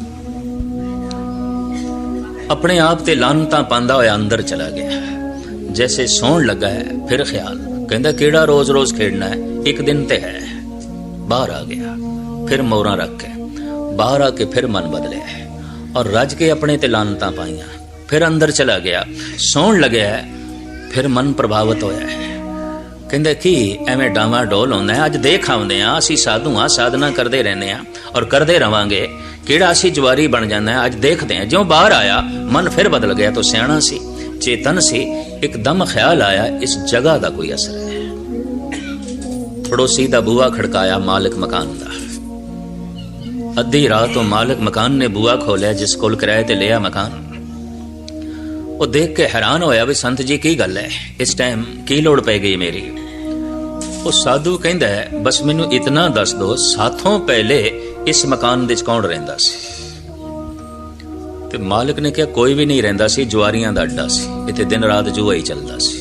ਆਪਣੇ ਆਪ ਤੇ ਲਾਨਤਾਂ ਪਾਉਂਦਾ ਹੋਇਆ ਅੰਦਰ ਚਲਾ ਗਿਆ। ਜੈਸੇ ਸੌਣ ਲੱਗਾ ਹੈ, ਫਿਰ ਖਿਆਲ, ਕਹਿੰਦਾ, ਕਿਹੜਾ ਰੋਜ਼-ਰੋਜ਼ ਖੇਡਣਾ ਹੈ? ਇੱਕ ਦਿਨ ਤੇ ਹੈ। ਬਾਹਰ ਆ ਗਿਆ, ਫਿਰ ਮੋਰਾਂ ਰੱਖ ਕੇ, ਬਾਹਰ ਆ ਕੇ ਫਿਰ ਮਨ ਬਦਲਿਆ। ਹੈ ਔਰ ਰੱਜ ਕੇ ਆਪਣੇ ਤੇ ਲਾਨਤਾਂ ਪਾਈਆਂ। ਫਿਰ ਅੰਦਰ ਚਲਾ ਗਿਆ ਸੌਣ ਲੱਗਿਆ ਫਿਰ ਮਨ ਪ੍ਰਭਾਵਿਤ ਹੋਇਆ ਹੈ ਕਹਿੰਦਾ ਕੀ ਐਵੇਂ ਡਾਵਾ ਡੋਲ ਹੁੰਦਾ ਅੱਜ ਦੇਖ ਆਉਂਦੇ ਆ ਅਸੀਂ ਸਾਧੂ ਆ ਸਾਧਨਾ ਕਰਦੇ ਰਹਿੰਦੇ ਆ ਔਰ ਕਰਦੇ ਰਵਾਂਗੇ ਕਿਹੜਾ ਅਸੀਂ ਜਵਾਰੀ ਬਣ ਜਾਂਦਾ ਅੱਜ ਦੇਖਦੇ ਆ ਜਿਉਂ ਬਾਹਰ ਆਇਆ ਮਨ ਫਿਰ ਬਦਲ ਗਿਆ ਤਾਂ ਸਿਆਣਾ ਸੀ ਚੇਤਨ ਸੀ ਇੱਕਦਮ ਖਿਆਲ ਆਇਆ ਇਸ ਜਗ੍ਹਾ ਦਾ ਕੋਈ ਅਸਰ ਹੈ ਪੜੋਸੀ ਦਾ ਬੂਆ ਖੜਕਾਇਆ ਮਾਲਕ ਮਕਾਨ ਦਾ ਅੱਧੀ ਰਾਤ ਤੋਂ ਮਾਲਕ ਮਕਾਨ ਨੇ ਬੂਆ ਖੋਲਿਆ ਜਿਸ ਕੋਲ ਕਿਰਾਏ ਤੇ ਲਿਆ ਮਕਾਨ ਉਹ ਦੇਖ ਕੇ ਹੈਰਾਨ ਹੋਇਆ ਵੀ ਸੰਤ ਜੀ ਕੀ ਗੱਲ ਹੈ? ਇਸ ਟਾਈਮ ਕੀ ਲੋੜ ਪੈ ਗਈ ਮੇਰੀ? ਉਹ ਸਾਧੂ ਕਹਿੰਦਾ ਹੈ, ਬਸ ਮੈਨੂੰ ਇਤਨਾ ਦੱਸ ਦੋ, ਸਾਥੋਂ ਪਹਿਲੇ ਇਸ ਮਕਾਨ ਵਿੱਚ ਕੌਣ ਰਹਿੰਦਾ ਸੀ? ਤੇ ਮਾਲਕ ਨੇ ਕਿਹਾ, ਕੋਈ ਵੀ ਨਹੀਂ ਰਹਿੰਦਾ ਸੀ, ਜੁਆਰੀਆਂ ਦਾ ਅੱਡਾ ਸੀ, ਇੱਥੇ ਦਿਨ ਰਾਤ ਜੂਆ ਹੀ ਚੱਲਦਾ ਸੀ।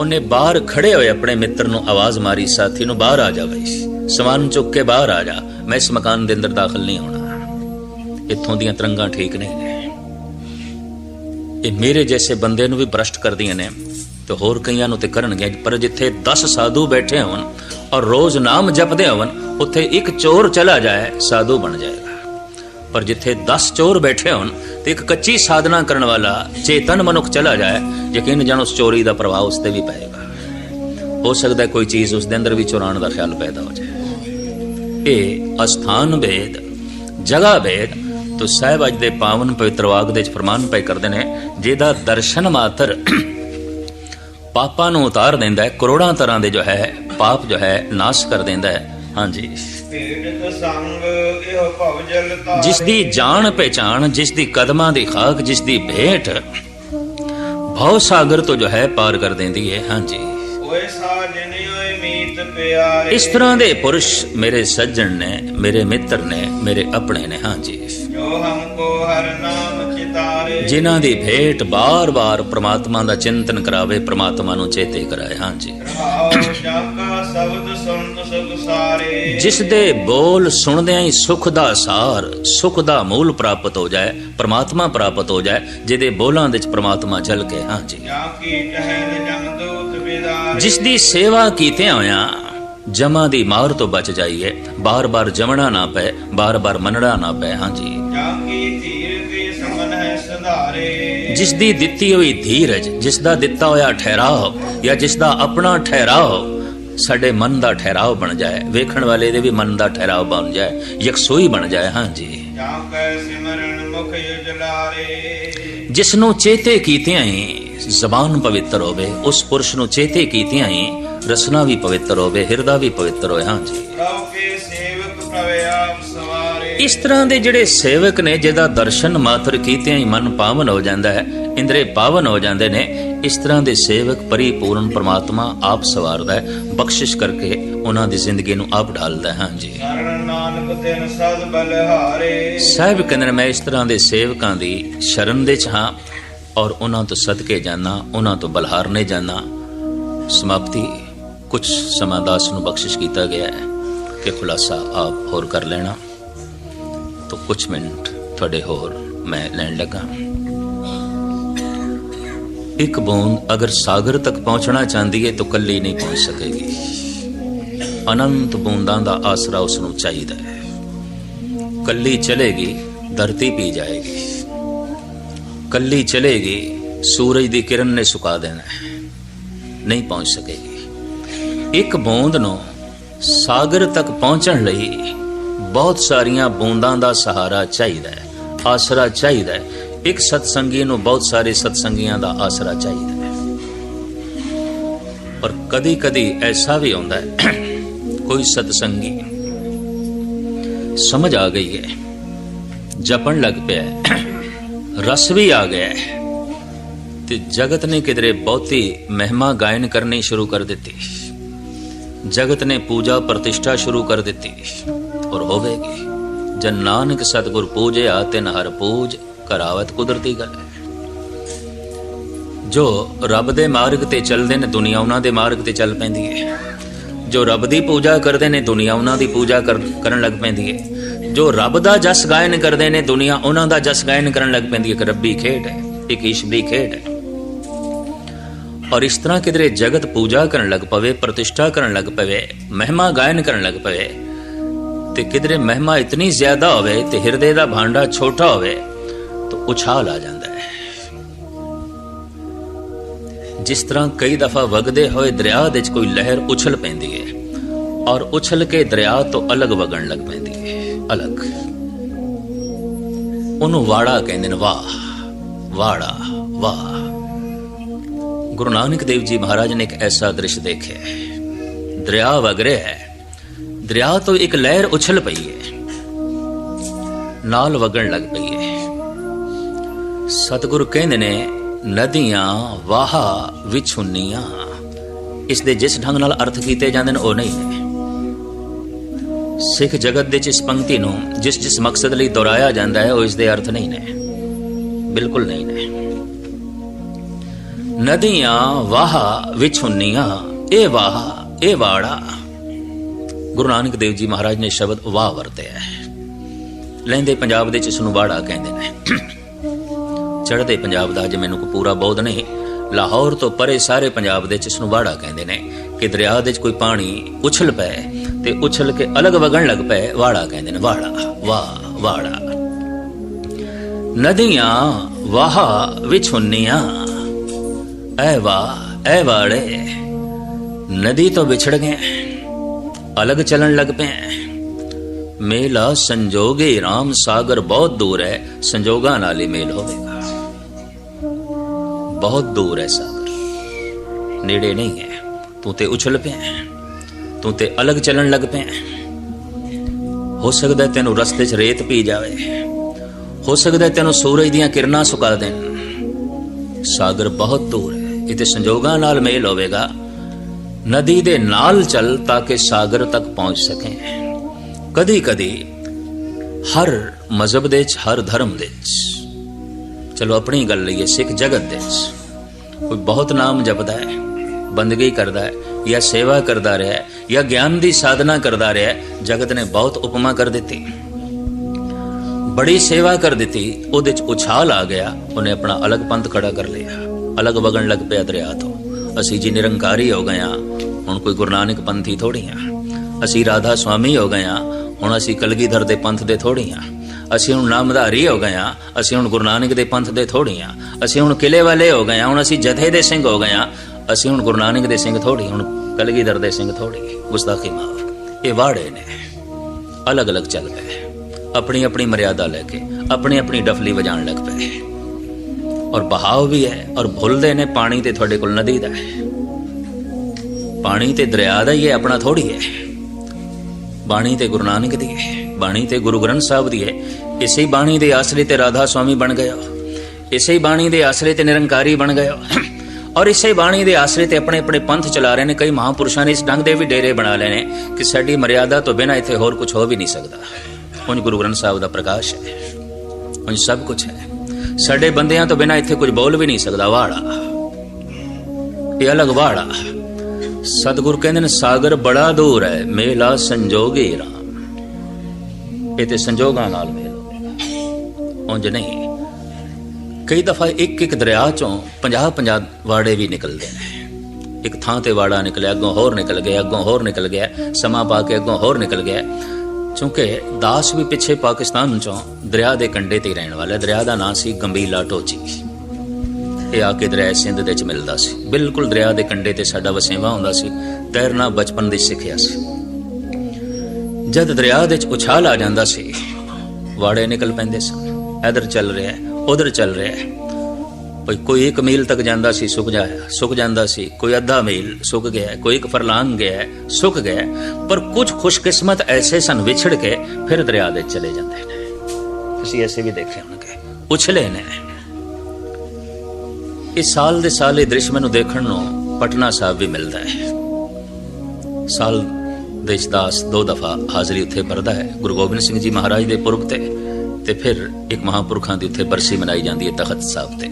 ਉਹਨੇ ਬਾਹਰ ਖੜੇ ਹੋਏ ਆਪਣੇ ਮਿੱਤਰ ਨੂੰ ਆਵਾਜ਼ ਮਾਰੀ, ਸਾਥੀ ਨੂੰ ਬਾਹਰ ਆ ਜਾ ਬਈ, ਸਮਾਨ ਚੁੱਕ ਕੇ ਬਾਹਰ ਆ ਜਾ, ਮੈਂ ਇਸ ਮਕਾਨ ਦੇ ਅੰਦਰ ਦਾਖਲ ਨਹੀਂ ਹੋਣਾ। ਇੱਥੋਂ ਦੀਆਂ ਤਰੰਗਾਂ ਠੀਕ ਨਹੀਂ ਨੇ। ਇਹ ਮੇਰੇ ਜੈਸੇ ਬੰਦੇ ਨੂੰ ਵੀ ਭ੍ਰਸ਼ਟ ਕਰਦੀਆਂ ਨੇ। ਤੇ ਹੋਰ ਕਈਆਂ ਨੂੰ ਤੇ ਕਰਨਗੇ ਪਰ ਜਿੱਥੇ 10 ਸਾਧੂ ਬੈਠੇ ਹੋਣ ਔਰ ਰੋਜ਼ ਨਾਮ ਜਪਦੇ ਹੋਣ, ਉੱਥੇ ਇੱਕ ਚੋਰ ਚਲਾ ਜਾਏ, ਸਾਧੂ ਬਣ ਜਾਏਗਾ। ਪਰ ਜਿੱਥੇ 10 ਚੋਰ ਬੈਠੇ ਹੋਣ ਤੇ ਇੱਕ ਕੱਚੀ ਸਾਧਨਾ ਕਰਨ ਵਾਲਾ ਚੇਤਨ ਮਨੁੱਖ ਚਲਾ ਜਾਏ, ਯਕੀਨ ਜਾਣ ਉਸ ਚੋਰੀ ਦਾ ਪ੍ਰਭਾਵ ਉਸ ਤੇ ਵੀ ਪਏਗਾ। ਹੋ ਸਕਦਾ ਕੋਈ ਚੀਜ਼ ਉਸ ਦੇ ਅੰਦਰ ਵੀ ਚੁਰਾਉਣ ਦਾ ਖਿਆਲ ਪੈਦਾ ਹੋ ਜਾਏ। ਇਹ ਅਸਥਾਨ ਭੇਦ, ਜਗ੍ਹਾ ਭੇਦ ਤੋ ਸਾਹਿਬ ਅੱਜ ਦੇ ਪਾਵਨ ਪਵਿੱਤਰ ਵਾਗ ਦੇ ਵਿੱਚ ਫਰਮਾਨ ਪਏ ਕਰਦੇ ਨੇ, ਜਿਹਦਾ ਦਰਸ਼ਨ ਮਾਤਰ ਪਾਪਾਂ ਨੂੰ ਉਤਾਰ ਦਿੰਦਾ ਹੈ, ਕਰੋੜਾਂ ਤਰ੍ਹਾਂ ਦੇ ਜੋ ਹੈ, ਪਾਪ ਜੋ ਹੈ, ਨਾਸ਼ ਕਰ ਦਿੰਦਾ ਹੈ। ਹਾਂਜੀ। ਜਿਸ ਦੀ ਜਾਣ ਪਹਿਚਾਨ ਜਿਸ ਦੀ ਕਦਮਾਂ ਦੀ ਖਾਕ, ਜਿਸ ਦੀ ਭੇਟ ਭਉ ਸਾਗਰ ਤੋਂ ਜੋ ਹੈ, ਪਾਰ ਕਰ ਦਿੰਦੀ ਹੈ। ਹਾਂਜੀ। ਓਏ ਸਾਜਨ ਓਏ ਮੀਤ ਪਿਆਰੇ ਇਸ ਤਰ੍ਹਾਂ ਦੇ ਪੁਰਸ਼ ਮੇਰੇ ਸੱਜਣ ਨੇ, ਮੇਰੇ ਮਿੱਤਰ ਨੇ, ਮੇਰੇ ਆਪਣੇ ਨੇ। ਹਾਂਜੀ। ਜੋ ਹਮਕੋ ਹਰ ਨਾਮ ਚਿਤ ਤਾਰੇ ਜਿਨ੍ਹਾਂ ਦੀ ਭੇਟ ਬਾਰ-ਬਾਰ ਪ੍ਰਮਾਤਮਾ ਦਾ ਚਿੰਤਨ ਕਰਾਵੇ ਪ੍ਰਮਾਤਮਾ ਨੂੰ ਚੇਤੇ ਕਰਾਏ। ਹਾਂਜੀ ਰਹਾਉ ਜਾ ਕਾ ਸ਼ਬਦ ਸੁਣਤ ਸੁਖ ਸਾਰੇ। ਜਿਸ ਦੇ ਬੋਲ ਸੁਣਦਿਆਂ ਹੀ ਸੁਖ ਦਾ ਸਾਰ ਸੁਖ ਦਾ ਮੂਲ ਪ੍ਰਾਪਤ ਹੋ ਜਾਏ ਪ੍ਰਮਾਤਮਾ ਪ੍ਰਾਪਤ ਹੋ ਜਾਏ ਜਿਹਦੇ ਬੋਲਾਂ ਵਿੱਚ ਪ੍ਰਮਾਤਮਾ ਝਲ ਕੇ ਹਾਂਜੀ ਜਿਸ ਦੀ ਸੇਵਾ ਕੀਤੇ ਹੋਇਆਂ ਜਮਾ ਦੀ ਮਾਰ ਤੋਂ ਬਚ ਜਾਈਏ। ਬਾਰ-ਬਾਰ ਜਮਣਾ ਨਾ ਪਏ ਬਾਰ-ਬਾਰ ਮੰਨਣਾ ਨਾ ਪਏ। ਹਾਂਜੀ। ਜਾ ਕੀ ਧੀਰ ਤੇ ਸਮਨ ਹੈ ਸੁਧਾਰੇ। ਜਿਸ ਦੀ ਦਿੱਤੀ ਹੋਈ ਧੀਰਜ ਜਿਸ ਦਾ ਦਿੱਤਾ ਹੋਇਆ ਠਹਿਰਾਓ ਜਾਂ ਜਿਸ ਦਾ ਆਪਣਾ ਠਹਿਰਾਓ ਸਾਡੇ ਮਨ ਦਾ ਠਹਿਰਾਓ ਬਣ ਜਾਏ। ਵੇਖਣ ਵਾਲੇ ਦੇ ਵੀ ਮਨ ਦਾ ਠਹਿਰਾਓ ਬਣ ਜਾਏ। ਯਕਸੋਈ ਬਣ ਜਾਏ। ਹਾਂਜੀ। ਜਾ ਕੈ ਸਿਮਰਨ ਮੁਖ ਉਜਲਾਰੇ। ਜਿਸ ਨੂੰ ਚੇਤੇ ਕੀਤਿਆਂ ਹੀ ਜ਼ਬਾਨ ਪਵਿੱਤਰ ਹੋਵੇ ਉਸ ਪੁਰਸ਼ ਨੂੰ ਚੇਤੇ ਕੀਤਿਆਂ ਹੀ ਰਸਨਾ ਵੀ ਪਵਿੱਤਰ ਹੋਵੇ ਹਿਰਦਾ ਵੀ ਪਵਿੱਤਰ ਹੋਏ ਹਾਂਜੀ ਪ੍ਰਭ ਕੇ ਸੇਵਕ ਪ੍ਰਭ ਆਪ ਸਵਾਰੇ। ਇਸ ਤਰ੍ਹਾਂ ਦੇ ਜਿਹੜੇ ਸੇਵਕ ਨੇ ਜਿਹਦਾ ਦਰਸ਼ਨ ਮਾਤਰ ਕੀਤਿਆਂ ਹੀ ਮਨ ਪਾਵਨ ਹੋ ਜਾਂਦਾ ਹੈ ਇੰਦਰੇ ਪਾਵਨ ਹੋ ਜਾਂਦੇ ਨੇ ਇਸ ਤਰ੍ਹਾਂ ਦੇ ਸੇਵਕ ਪਰਿਪੂਰਨ ਪ੍ਰਮਾਤਮਾ ਆਪ ਸਵਾਰਦਾ ਹੈ ਬਖਸ਼ਿਸ਼ ਕਰਕੇ ਉਹਨਾਂ ਦੀ ਜ਼ਿੰਦਗੀ ਨੂੰ ਆਪ ਢਾਲਦਾ ਹੈ ਹਾਂਜੀ ਨਾਨਕ ਤਿਨ ਸਦ ਬਲਹਾਰੇ। ਸਾਹਿਬ ਕਹਿੰਦੇ ਮੈਂ ਇਸ ਤਰ੍ਹਾਂ ਦੇ ਸੇਵਕਾਂ ਦੀ ਸ਼ਰਨ ਦੇ ਚ ਹਾਂ ਔਰ ਉਹਨਾਂ ਤੋਂ ਸਦਕੇ ਜਾਣਾ ਉਹਨਾਂ ਤੋਂ ਬਲਹਾਰਨੇ ਜਾਣਾ ਸਮਾਪਤੀ। ਕੁਝ ਸਮਾਂ ਦਾ ਦਾਸ ਨੂੰ ਬਖਸ਼ਿਸ਼ ਕੀਤਾ ਗਿਆ ਹੈ ਕਿ ਖੁਲਾਸਾ ਆਪ ਹੋਰ ਕਰ ਲੈਣਾ। ਤਾਂ ਕੁਝ ਮਿੰਟ ਤੁਹਾਡੇ ਹੋਰ ਮੈਂ ਲੈਣ ਲੱਗਾ। ਇੱਕ ਬੂੰਦ ਅਗਰ ਸਾਗਰ ਤੱਕ ਪਹੁੰਚਣਾ ਚਾਹੁੰਦੀ ਹੈ ਤਾਂ ਕੱਲੀ ਨਹੀਂ ਪਹੁੰਚ ਸਕੇਗੀ। ਅਨੰਤ ਬੂੰਦਾਂ ਦਾ ਆਸਰਾ ਉਸ ਨੂੰ ਚਾਹੀਦਾ ਹੈ। ਕੱਲੀ ਚਲੇਗੀ, ਧਰਤੀ ਪੀ ਜਾਏਗੀ। ਕੱਲੀ ਚਲੇਗੀ, ਸੂਰਜ ਦੀ ਕਿਰਨ ਨੇ ਸੁਕਾ ਦੇਣਾ ਹੈ। ਨਹੀਂ ਪਹੁੰਚ ਸਕੇਗੀ। ਇੱਕ ਬੂੰਦ ਨੂੰ ਸਾਗਰ ਤੱਕ ਪਹੁੰਚਣ ਲਈ ਬਹੁਤ ਸਾਰੀਆਂ ਬੂੰਦਾਂ ਦਾ ਸਹਾਰਾ ਚਾਹੀਦਾ ਹੈ, ਆਸਰਾ ਚਾਹੀਦਾ ਹੈ। ਇੱਕ ਸਤਸੰਗੀ ਨੂੰ ਬਹੁਤ ਸਾਰੇ ਸਤਸੰਗੀਆਂ ਦਾ ਆਸਰਾ ਚਾਹੀਦਾ ਹੈ। ਪਰ ਕਦੀ-ਕਦੀ ਐਸਾ ਵੀ ਹੁੰਦਾ ਹੈ, ਕੋਈ ਸਤਸੰਗੀ ਸਮਝ ਆ ਗਈ ਹੈ, ਜਪਣ ਲੱਗ ਪਿਆ ਰਸ ਵੀ ਆ ਗਿਆ ਹੈ ਤੇ ਜਗਤ ਨੇ ਕਿਧਰੇ ਬਹੁਤੀ ਮਹਿਮਾ ਗਾਇਨ ਕਰਨੀ ਸ਼ੁਰੂ ਕਰ ਦਿੱਤੀ। ਜਗਤ ਨੇ ਪੂਜਾ ਪ੍ਰਤਿਸ਼ਠਾ ਸ਼ੁਰੂ ਕਰ ਦਿੱਤੀ ਔਰ ਹੋਵੇਗੀ। ਜਨ ਨਾਨਕ ਸਤਿਗੁਰ ਪੂਜਿਆ ਤਿਨ ਹਰ ਪੂਜ, ਕਰਾਵਤ ਕੁਦਰਤੀ ਗੱਲ ਹੈ। ਜੋ ਰੱਬ ਦੇ ਮਾਰਗ ਤੇ ਚੱਲਦੇ ਨੇ, ਦੁਨੀਆ ਉਹਨਾਂ ਦੇ ਮਾਰਗ ਤੇ ਚੱਲ ਪੈਂਦੀ ਹੈ। ਜੋ ਰੱਬ ਦੀ ਪੂਜਾ ਕਰਦੇ ਨੇ, ਦੁਨੀਆ ਉਹਨਾਂ ਦੀ ਪੂਜਾ ਕਰਨ ਲੱਗ ਪੈਂਦੀ ਹੈ। ਜੋ ਰੱਬ ਦਾ ਜਸ ਗਾਇਨ ਕਰਦੇ ਨੇ, ਦੁਨੀਆ ਉਹਨਾਂ ਦਾ ਜਸ ਗਾਇਨ ਕਰਨ ਲੱਗ ਪੈਂਦੀ ਹੈ। ਇੱਕ ਰੱਬੀ ਖੇਡ ਹੈ, ਇੱਕ ਈਸ਼ਵਰੀ ਖੇਡ ਹੈ। ਔਰ ਇਸ ਤਰ੍ਹਾਂ ਕਿਧਰੇ ਜਗਤ ਪੂਜਾ ਕਰਨ ਲੱਗ ਪਵੇ ਪ੍ਰਤਿਸ਼ਠਾ ਕਰਨ ਲੱਗ ਪਵੇ ਮਹਿਮਾ ਗਾਇਨ ਕਰਨ ਲੱਗ ਪਵੇ ਤੇ ਕਿਧਰੇ ਮਹਿਮਾ ਇਤਨੀ ਜ਼ਿਆਦਾ ਹੋਵੇ ਤੇ ਹਿਰਦੇ ਦਾ ਭਾਂਡਾ ਛੋਟਾ ਹੋਵੇ ਤਾਂ ਉਛਾਲ ਆ ਜਾਂਦਾ ਹੈ ਜਿਸ ਤਰ੍ਹਾਂ ਕਈ ਦਫਾ ਵਗਦੇ ਹੋਏ ਦਰਿਆ ਦੇ ਵਿੱਚ ਕੋਈ ਲਹਿਰ ਉਛਲ ਪੈਂਦੀ ਹੈ ਔਰ ਉਛਲ ਕੇ ਦਰਿਆ ਤੋਂ ਅਲੱਗ ਵਗਣ ਲੱਗ ਪੈਂਦੀ ਹੈ ਅਲੱਗ ਉਹਨੂੰ ਵਾੜਾ ਕਹਿੰਦੇ ਨੇ ਵਾਹ ਵਾੜਾ ਵਾਹ ਗੁਰੂ ਨਾਨਕ ਦੇਵ ਜੀ ਮਹਾਰਾਜ ਨੇ ਇੱਕ ਐਸਾ ਦ੍ਰਿਸ਼ ਦੇਖਿਆ ਹੈ। ਦਰਿਆ ਵਗ ਰਿਹਾ ਹੈ। ਦਰਿਆ ਤੋਂ ਇੱਕ ਲਹਿਰ ਉਛਲ ਪਈ ਹੈ। ਨਾਲ ਵਗਣ ਲੱਗ ਪਈ ਹੈ। ਸਤਿਗੁਰੂ ਕਹਿੰਦੇ ਨੇ, ਨਦੀਆਂ, ਵਾਹਾ, ਵਿਛੁੰਨੀਆਂ। ਇਸ ਦੇ ਜਿਸ ਢੰਗ ਨਾਲ ਅਰਥ ਕੀਤੇ ਜਾਂਦੇ ਨੇ, ਉਹ ਨਹੀਂ ਨੇ ਸਿੱਖ ਜਗਤ ਦੇ ਚ ਇਸ ਪੰਕਤੀ ਨੂੰ, ਜਿਸ ਜਿਸ ਮਕਸਦ ਲਈ ਦੁਹਰਾਇਆ ਜਾਂਦਾ ਹੈ, ਉਹ ਇਸ ਦੇ ਅਰਥ ਨਹੀਂ ਨੇ। ਬਿਲਕੁਲ ਨਹੀਂ ਨੇ। ਨਦੀਆਂ ਵਾਹਾ ਵਿਛੁੰਨੀਆਂ ਇਹ ਵਾਹਾ, ਇਹ ਵਾੜਾ। ਗੁਰੂ ਨਾਨਕ ਦੇਵ ਜੀ ਮਹਾਰਾਜ ਨੇ ਸ਼ਬਦ ਵਾਹ ਵਰਤਿਆ ਹੈ। ਲਹਿੰਦੇ ਪੰਜਾਬ ਦੇ ਚ ਇਸ ਨੂੰ ਵਾੜਾ ਕਹਿੰਦੇ ਨੇ। ਚੜ੍ਹਦੇ ਪੰਜਾਬ ਦਾ ਅਜੇ ਮੈਨੂੰ ਕੋ ਪੂਰਾ ਬੋਧ ਨਹੀਂ। ਲਾਹੌਰ ਤੋਂ ਪਰੇ ਸਾਰੇ ਪੰਜਾਬ ਦੇ ਚ ਇਸ ਨੂੰ ਵਾੜਾ ਕਹਿੰਦੇ ਨੇ ਕਿ ਦਰਿਆ ਦੇ ਚ ਕੋਈ ਪਾਣੀ ਉਛਲ ਪਏ ਤੇ ਉਛਲ ਕੇ ਅਲੱਗ ਵਗਣ ਲੱਗ ਪਏ, ਵਾੜਾ ਕਹਿੰਦੇ ਨੇ, ਵਾੜਾ, ਵਾਹ, ਵਾੜਾ। ਨਦੀਆਂ ਵਾਹ ਵਿਛੁੰਨੀਆਂ ਐ ਵਾਹ, ਐ ਵਾੜੇ। ਨਦੀ ਤੋਂ ਵਿਛੜ ਗਏ ਅਲੱਗ ਚੱਲਣ ਲੱਗ ਪਏ ਮੇਲਾ ਸੰਜੋਗੇ RAM ਸਾਗਰ ਬਹੁਤ ਦੂਰ ਹੈ ਸੰਜੋਗਾਂ ਨਾਲ ਹੀ ਮੇਲ ਹੋਵੇਗਾ। ਬਹੁਤ ਦੂਰ ਹੈ ਸਾਗਰ। ਨੇੜੇ ਨਹੀਂ ਹੈ ਤੂੰ ਤੇ ਉਛਲ ਪਿਆ ਤੂੰ ਤੇ ਅਲੱਗ ਚੱਲਣ ਲੱਗ ਪਿਆ ਹੋ ਸਕਦਾ ਤੈਨੂੰ ਰਸਤੇ 'ਚ ਰੇਤ ਪੀ ਜਾਵੇ, ਹੋ ਸਕਦਾ ਤੈਨੂੰ ਸੂਰਜ ਦੀਆਂ ਕਿਰਨਾਂ ਸੁਕਾ ਦੇਣ। ਸਾਗਰ ਬਹੁਤ ਦੂਰ ਹੈ ਇਹ ਤੇ ਸੰਜੋਗਾਂ ਨਾਲ ਮੇਲ ਹੋਵੇਗਾ, ਨਦੀ ਦੇ ਨਾਲ ਚੱਲ ਤਾਂ ਕਿ ਸਾਗਰ ਤੱਕ ਪਹੁੰਚ ਸਕੇ। ਕਦੀ ਕਦੀ ਹਰ ਮਜ਼ਹਬ ਦੇ ਚ ਹਰ ਧਰਮ ਦੇ ਚ ਚਲੋ ਆਪਣੀ ਗੱਲ ਲਈਏ, ਸਿੱਖ ਜਗਤ ਦੇ ਵਿੱਚ। ਕੋਈ ਬਹੁਤ ਨਾਮ ਜਪਦਾ ਹੈ, ਬੰਦਗੀ ਕਰਦਾ ਹੈ, ਜਾਂ ਸੇਵਾ ਕਰਦਾ ਰਿਹਾ ਹੈ, ਜਾਂ ਗਿਆਨ ਦੀ ਸਾਧਨਾ ਕਰਦਾ ਰਿਹਾ ਹੈ, ਜਗਤ ਨੇ ਬਹੁਤ ਉਪਮਾ ਕਰ ਦਿੱਤੀ। ਬੜੀ ਸੇਵਾ ਕਰ ਦਿੱਤੀ, ਉਹਦੇ ਚ ਉਛਾਲ ਆ ਗਿਆ, ਉਹਨੇ ਆਪਣਾ ਅਲੱਗ ਪੰਥ ਖੜਾ ਕਰ ਲਿਆ। ਅਲੱਗ ਵਗਣ ਲੱਗ ਪਿਆ ਦਰਿਆ ਤੋਂ। ਅਸੀਂ ਜੀ ਨਿਰੰਕਾਰੀ ਹੋ ਗਏ ਹਾਂ। ਹੁਣ ਕੋਈ ਗੁਰੂ ਨਾਨਕ ਪੰਥੀ ਥੋੜੀ ਆ ਅਸੀਂ ਰਾਧਾ ਸੁਆਮੀ ਹੋ ਗਏ ਹਾਂ। ਹੁਣ ਅਸੀਂ ਕਲਗੀਧਰ ਦੇ ਪੰਥ ਦੇ ਥੋੜੀ ਆ ਅਸੀਂ ਹੁਣ ਨਾਮਧਾਰੀ ਹੋ ਗਏ ਹਾਂ। ਅਸੀਂ ਹੁਣ ਗੁਰੂ ਨਾਨਕ ਦੇ ਪੰਥ ਦੇ ਥੋੜੀ ਆ ਅਸੀਂ ਹੁਣ ਕਿਲੇ ਵਾਲੇ ਹੋ ਗਏ ਹਾਂ। ਹੁਣ ਅਸੀਂ ਜਥੇ ਦੇ ਸਿੰਘ ਹੋ ਗਏ ਹਾਂ। ਅਸੀਂ ਹੁਣ ਗੁਰੂ ਨਾਨਕ ਦੇ ਸਿੰਘ ਥੋੜੀ ਹੁਣ ਕਲਗੀਧਰ ਦੇ ਸਿੰਘ ਥੋੜੀ ਗੁਸਤਾਖੀ ਮਾਫ। ਇਹ ਵਾੜੇ ਨੇ। ਅਲੱਗ-ਅਲੱਗ ਚੱਲ ਪਏ। ਆਪਣੀ ਆਪਣੀ ਮਰਿਆਦਾ ਲੈ ਕੇ ਆਪਣੀ ਆਪਣੀ ਡਫਲੀ ਵਜਾਣ ਲੱਗ ਪਏ। ਔਰ ਬਹਾਵ ਵੀ ਹੈ, ਔਰ ਭੁੱਲਦੇ ਨੇ ਪਾਣੀ ਤੇ ਤੁਹਾਡੇ ਕੋਲ ਨਦੀ ਦਾ। ਹੈ ਪਾਣੀ ਤੇ ਦਰਿਆ ਦਾ ਹੀ ਹੈ ਆਪਣਾ ਥੋੜੀ ਹੈ। ਬਾਣੀ ਤੇ ਗੁਰੂ ਨਾਨਕ ਦੀ ਹੈ, ਬਾਣੀ ਤੇ ਗੁਰੂ ਗ੍ਰੰਥ ਸਾਹਿਬ ਦੀ ਹੈ। ਇਸੇ ਹੀ ਬਾਣੀ ਦੇ ਆਸਰੇ ਤੇ ਰਾਧਾ ਸੁਆਮੀ ਬਣ ਗਿਆ। ਇਸੇ ਹੀ ਬਾਣੀ ਦੇ ਆਸਰੇ ਤੇ ਨਿਰੰਕਾਰੀ ਬਣ ਗਿਆ। ਔਰ ਇਸੇ ਬਾਣੀ ਦੇ ਆਸਰੇ ਤੇ ਆਪਣੇ ਆਪਣੇ ਪੰਥ ਚਲਾ ਰਹੇ ਨੇ, ਕਈ ਮਹਾਂਪੁਰਸ਼ਾਂ ਨੇ ਇਸ ਢੰਗ ਦੇ ਵੀ ਡੇਰੇ ਬਣਾ ਲਏ ਨੇ ਕਿ ਸਾਡੀ ਮਰਿਆਦਾ ਤੋਂ ਬਿਨਾਂ ਇੱਥੇ ਹੋਰ ਕੁਝ ਹੋ ਵੀ ਨਹੀਂ ਸਕਦਾ। ਉਂਝ ਗੁਰੂ ਗ੍ਰੰਥ ਸਾਹਿਬ ਦਾ ਪ੍ਰਕਾਸ਼ ਹੈ। ਉਂਝ ਸਭ ਕੁਝ ਹੈ। ਸਾਡੇ ਬੰਦਿਆਂ ਤੋਂ ਬਿਨਾਂ ਇੱਥੇ ਕੁਝ ਬੋਲ ਵੀ ਨਹੀਂ ਸਕਦਾ, ਵਾੜਾ। ਇਹ ਅਲੱਗ ਵਾੜਾ। ਸਤਿਗੁਰ ਕਹਿੰਦੇ ਨੇ, ਸਾਗਰ ਬੜਾ ਦੂਰ ਹੈ, ਮੇਲਾ ਸੰਜੋਗੇ ਰਾਮ। ਇਹ ਤੇ ਸੰਜੋਗਾਂ ਨਾਲ ਮੇਲ ਹੋਵੇਗਾ ਉਂਝ ਨਹੀਂ। ਕਈ ਦਫਾ ਇੱਕ ਇੱਕ ਦਰਿਆ ਚੋਂ 50 50 ਵਾੜੇ ਵੀ ਨਿਕਲਦੇ ਨੇ। ਇੱਕ ਥਾਂ ਤੇ ਵਾੜਾ ਨਿਕਲਿਆ, ਅੱਗੋਂ ਹੋਰ ਨਿਕਲ ਗਿਆ, ਅੱਗੋਂ ਹੋਰ ਨਿਕਲ ਗਿਆ, ਸਮਾਂ ਪਾ ਕੇ ਅੱਗੋਂ ਹੋਰ ਨਿਕਲ ਗਿਆ। ਕਿਉਂਕਿ ਦਾਸ ਵੀ ਪਿੱਛੇ ਪਾਕਿਸਤਾਨ ਚੋਂ ਦਰਿਆ ਦੇ ਕੰਢੇ ਤੇ ਹੀ ਰਹਿਣ ਵਾਲਾ ਦਰਿਆ ਦਾ ਨਾਂ ਸੀ ਗੰਬੀਲਾ ਟੋਚੀ ਇਹ ਆ ਕੇ ਦਰਿਆ ਸਿੰਧ ਦੇ ਵਿੱਚ ਮਿਲਦਾ ਸੀ। ਬਿਲਕੁਲ ਦਰਿਆ ਦੇ ਕੰਢੇ ਤੇ ਸਾਡਾ ਵਸੇਵਾ ਹੁੰਦਾ ਸੀ। ਤੈਰਨਾ ਬਚਪਨ ਦੀ ਸਿੱਖਿਆ ਸੀ। ਜਦ ਦਰਿਆ ਦੇ ਵਿੱਚ ਉਛਾਲ ਆ ਜਾਂਦਾ ਸੀ, ਵਾੜੇ ਨਿਕਲ ਪੈਂਦੇ ਸਨ। ਇਧਰ ਚੱਲ ਰਿਹਾ ਉਧਰ ਚੱਲ ਰਿਹਾ ਕੋਈ ਕੋਈ ਇੱਕ ਮੀਲ ਤੱਕ ਜਾਂਦਾ ਸੀ, ਸੁੱਕ ਜਾਇਆ ਸੁੱਕ ਜਾਂਦਾ ਸੀ। ਕੋਈ ਅੱਧਾ ਮੀਲ ਸੁੱਕ ਗਿਆ, ਕੋਈ ਇੱਕ ਫਰਲਾਂਗ ਗਿਆ, ਸੁੱਕ ਗਿਆ। ਪਰ ਕੁਝ ਖੁਸ਼ਕਿਸਮਤ ਐਸੇ ਸਨ ਵਿਛੜ ਕੇ ਫਿਰ ਦਰਿਆ ਦੇ ਚਲੇ ਜਾਂਦੇ ਨੇ। ਤੁਸੀਂ ਐਸੇ ਵੀ ਦੇਖੇ ਹੋਣਗੇ। ਉਛਲੇ ਨੇ। ਇਸ ਸਾਲ ਦੇ ਸਾਲ ਇਹ ਦ੍ਰਿਸ਼ ਮੈਨੂੰ ਦੇਖਣ ਨੂੰ ਪਟਨਾ ਸਾਹਿਬ ਵੀ ਮਿਲਦਾ ਹੈ। ਸਾਲ ਦੇਸ਼ਦਾਸ ਦੋ ਦਫਾ ਹਾਜ਼ਰੀ ਉੱਥੇ ਭਰਦਾ ਹੈ। ਗੁਰੂ ਗੋਬਿੰਦ ਸਿੰਘ ਜੀ ਮਹਾਰਾਜ ਦੇ ਪੁਰਬ ਤੇ। ਤੇ ਫਿਰ ਇੱਕ ਮਹਾਪੁਰਖਾਂ ਦੀ ਉੱਥੇ ਬਰਸੀ ਮਨਾਈ ਜਾਂਦੀ ਹੈ ਤਖਤ ਸਾਹਿਬ ਤੇ।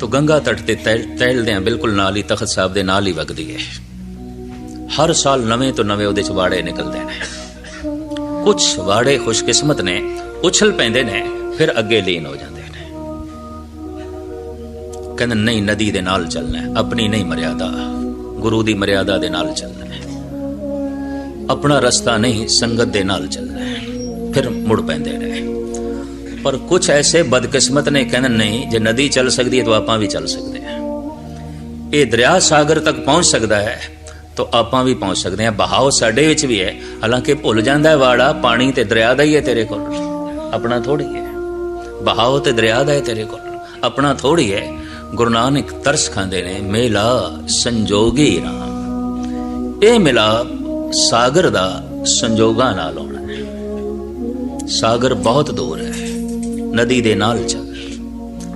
ਤੋ ਗੰਗਾ ਤਟ ਤੇ ਤੈਲਦੇ ਆ ਬਿਲਕੁਲ ਨਾਲ ਹੀ ਤਖਤ ਸਾਹਿਬ ਦੇ ਨਾਲ ਹੀ ਵਗਦੀ ਹੈ ਹਰ ਸਾਲ ਨਵੇਂ ਤੋਂ ਨਵੇਂ ਉਹਦੇ ਚ ਵਾੜੇ ਨਿਕਲਦੇ ਨੇ। ਕੁਝ ਵਾੜੇ ਖੁਸ਼ਕਿਸਮਤ ਨੇ, ਉਛਲ ਪੈਂਦੇ ਨੇ, ਫਿਰ ਅੱਗੇ ਲੀਨ ਹੋ ਜਾਂਦੇ ਨੇ। ਕਹਿੰਦੇ ਨਹੀਂ, ਨਦੀ ਦੇ ਨਾਲ ਚੱਲਣਾ ਆਪਣੀ ਨਹੀਂ ਮਰਿਆਦਾ। ਗੁਰੂ ਦੀ ਮਰਿਆਦਾ ਦੇ ਨਾਲ ਚੱਲਣਾ ਆਪਣਾ ਰਸਤਾ ਨਹੀਂ, ਸੰਗਤ ਦੇ ਨਾਲ ਚੱਲਣਾ ਫਿਰ ਮੁੜ ਪੈਂਦੇ ਨੇ। ਪਰ ਕੁਝ ਐਸੇ ਬਦਕਿਸਮਤ ਨੇ ਕਹਿੰਦੇ, ਨਹੀਂ, ਜੇ ਨਦੀ ਚੱਲ ਸਕਦੀ ਹੈ ਤਾਂ ਆਪਾਂ ਵੀ ਚੱਲ ਸਕਦੇ ਹਾਂ। ਇਹ ਦਰਿਆ ਸਾਗਰ ਤੱਕ ਪਹੁੰਚ ਸਕਦਾ ਹੈ ਤਾਂ ਆਪਾਂ ਵੀ ਪਹੁੰਚ ਸਕਦੇ ਹਾਂ। ਬਹਾਓ ਸਾਡੇ ਵਿੱਚ ਵੀ ਹੈ। ਹਾਲਾਂਕਿ ਭੁੱਲ ਜਾਂਦਾ ਹੈ ਵਾੜਾ, ਪਾਣੀ ਤੇ ਦਰਿਆ ਦਾ ਹੀ ਹੈ ਤੇਰੇ ਕੋਲ। ਆਪਣਾ ਥੋੜੀ ਹੈ। ਬਹਾਓ ਤੇ ਦਰਿਆ ਦਾ ਹੈ ਤੇਰੇ ਕੋਲ। ਆਪਣਾ ਥੋੜੀ ਹੈ। ਗੁਰੂ ਨਾਨਕ ਤਰਸ ਖਾਂਦੇ ਨੇ, ਮੇਲਾ ਸੰਜੋਗੀ ਰਾਮ। ਇਹ ਮਿਲਾ ਸਾਗਰ ਦਾ ਸੰਜੋਗਾਂ ਨਾਲ ਹੋਣਾ ਹੈ। ਸਾਗਰ ਬਹੁਤ ਦੂਰ ਹੈ। ਨਦੀ ਦੇ ਨਾਲ ਚੱਲ।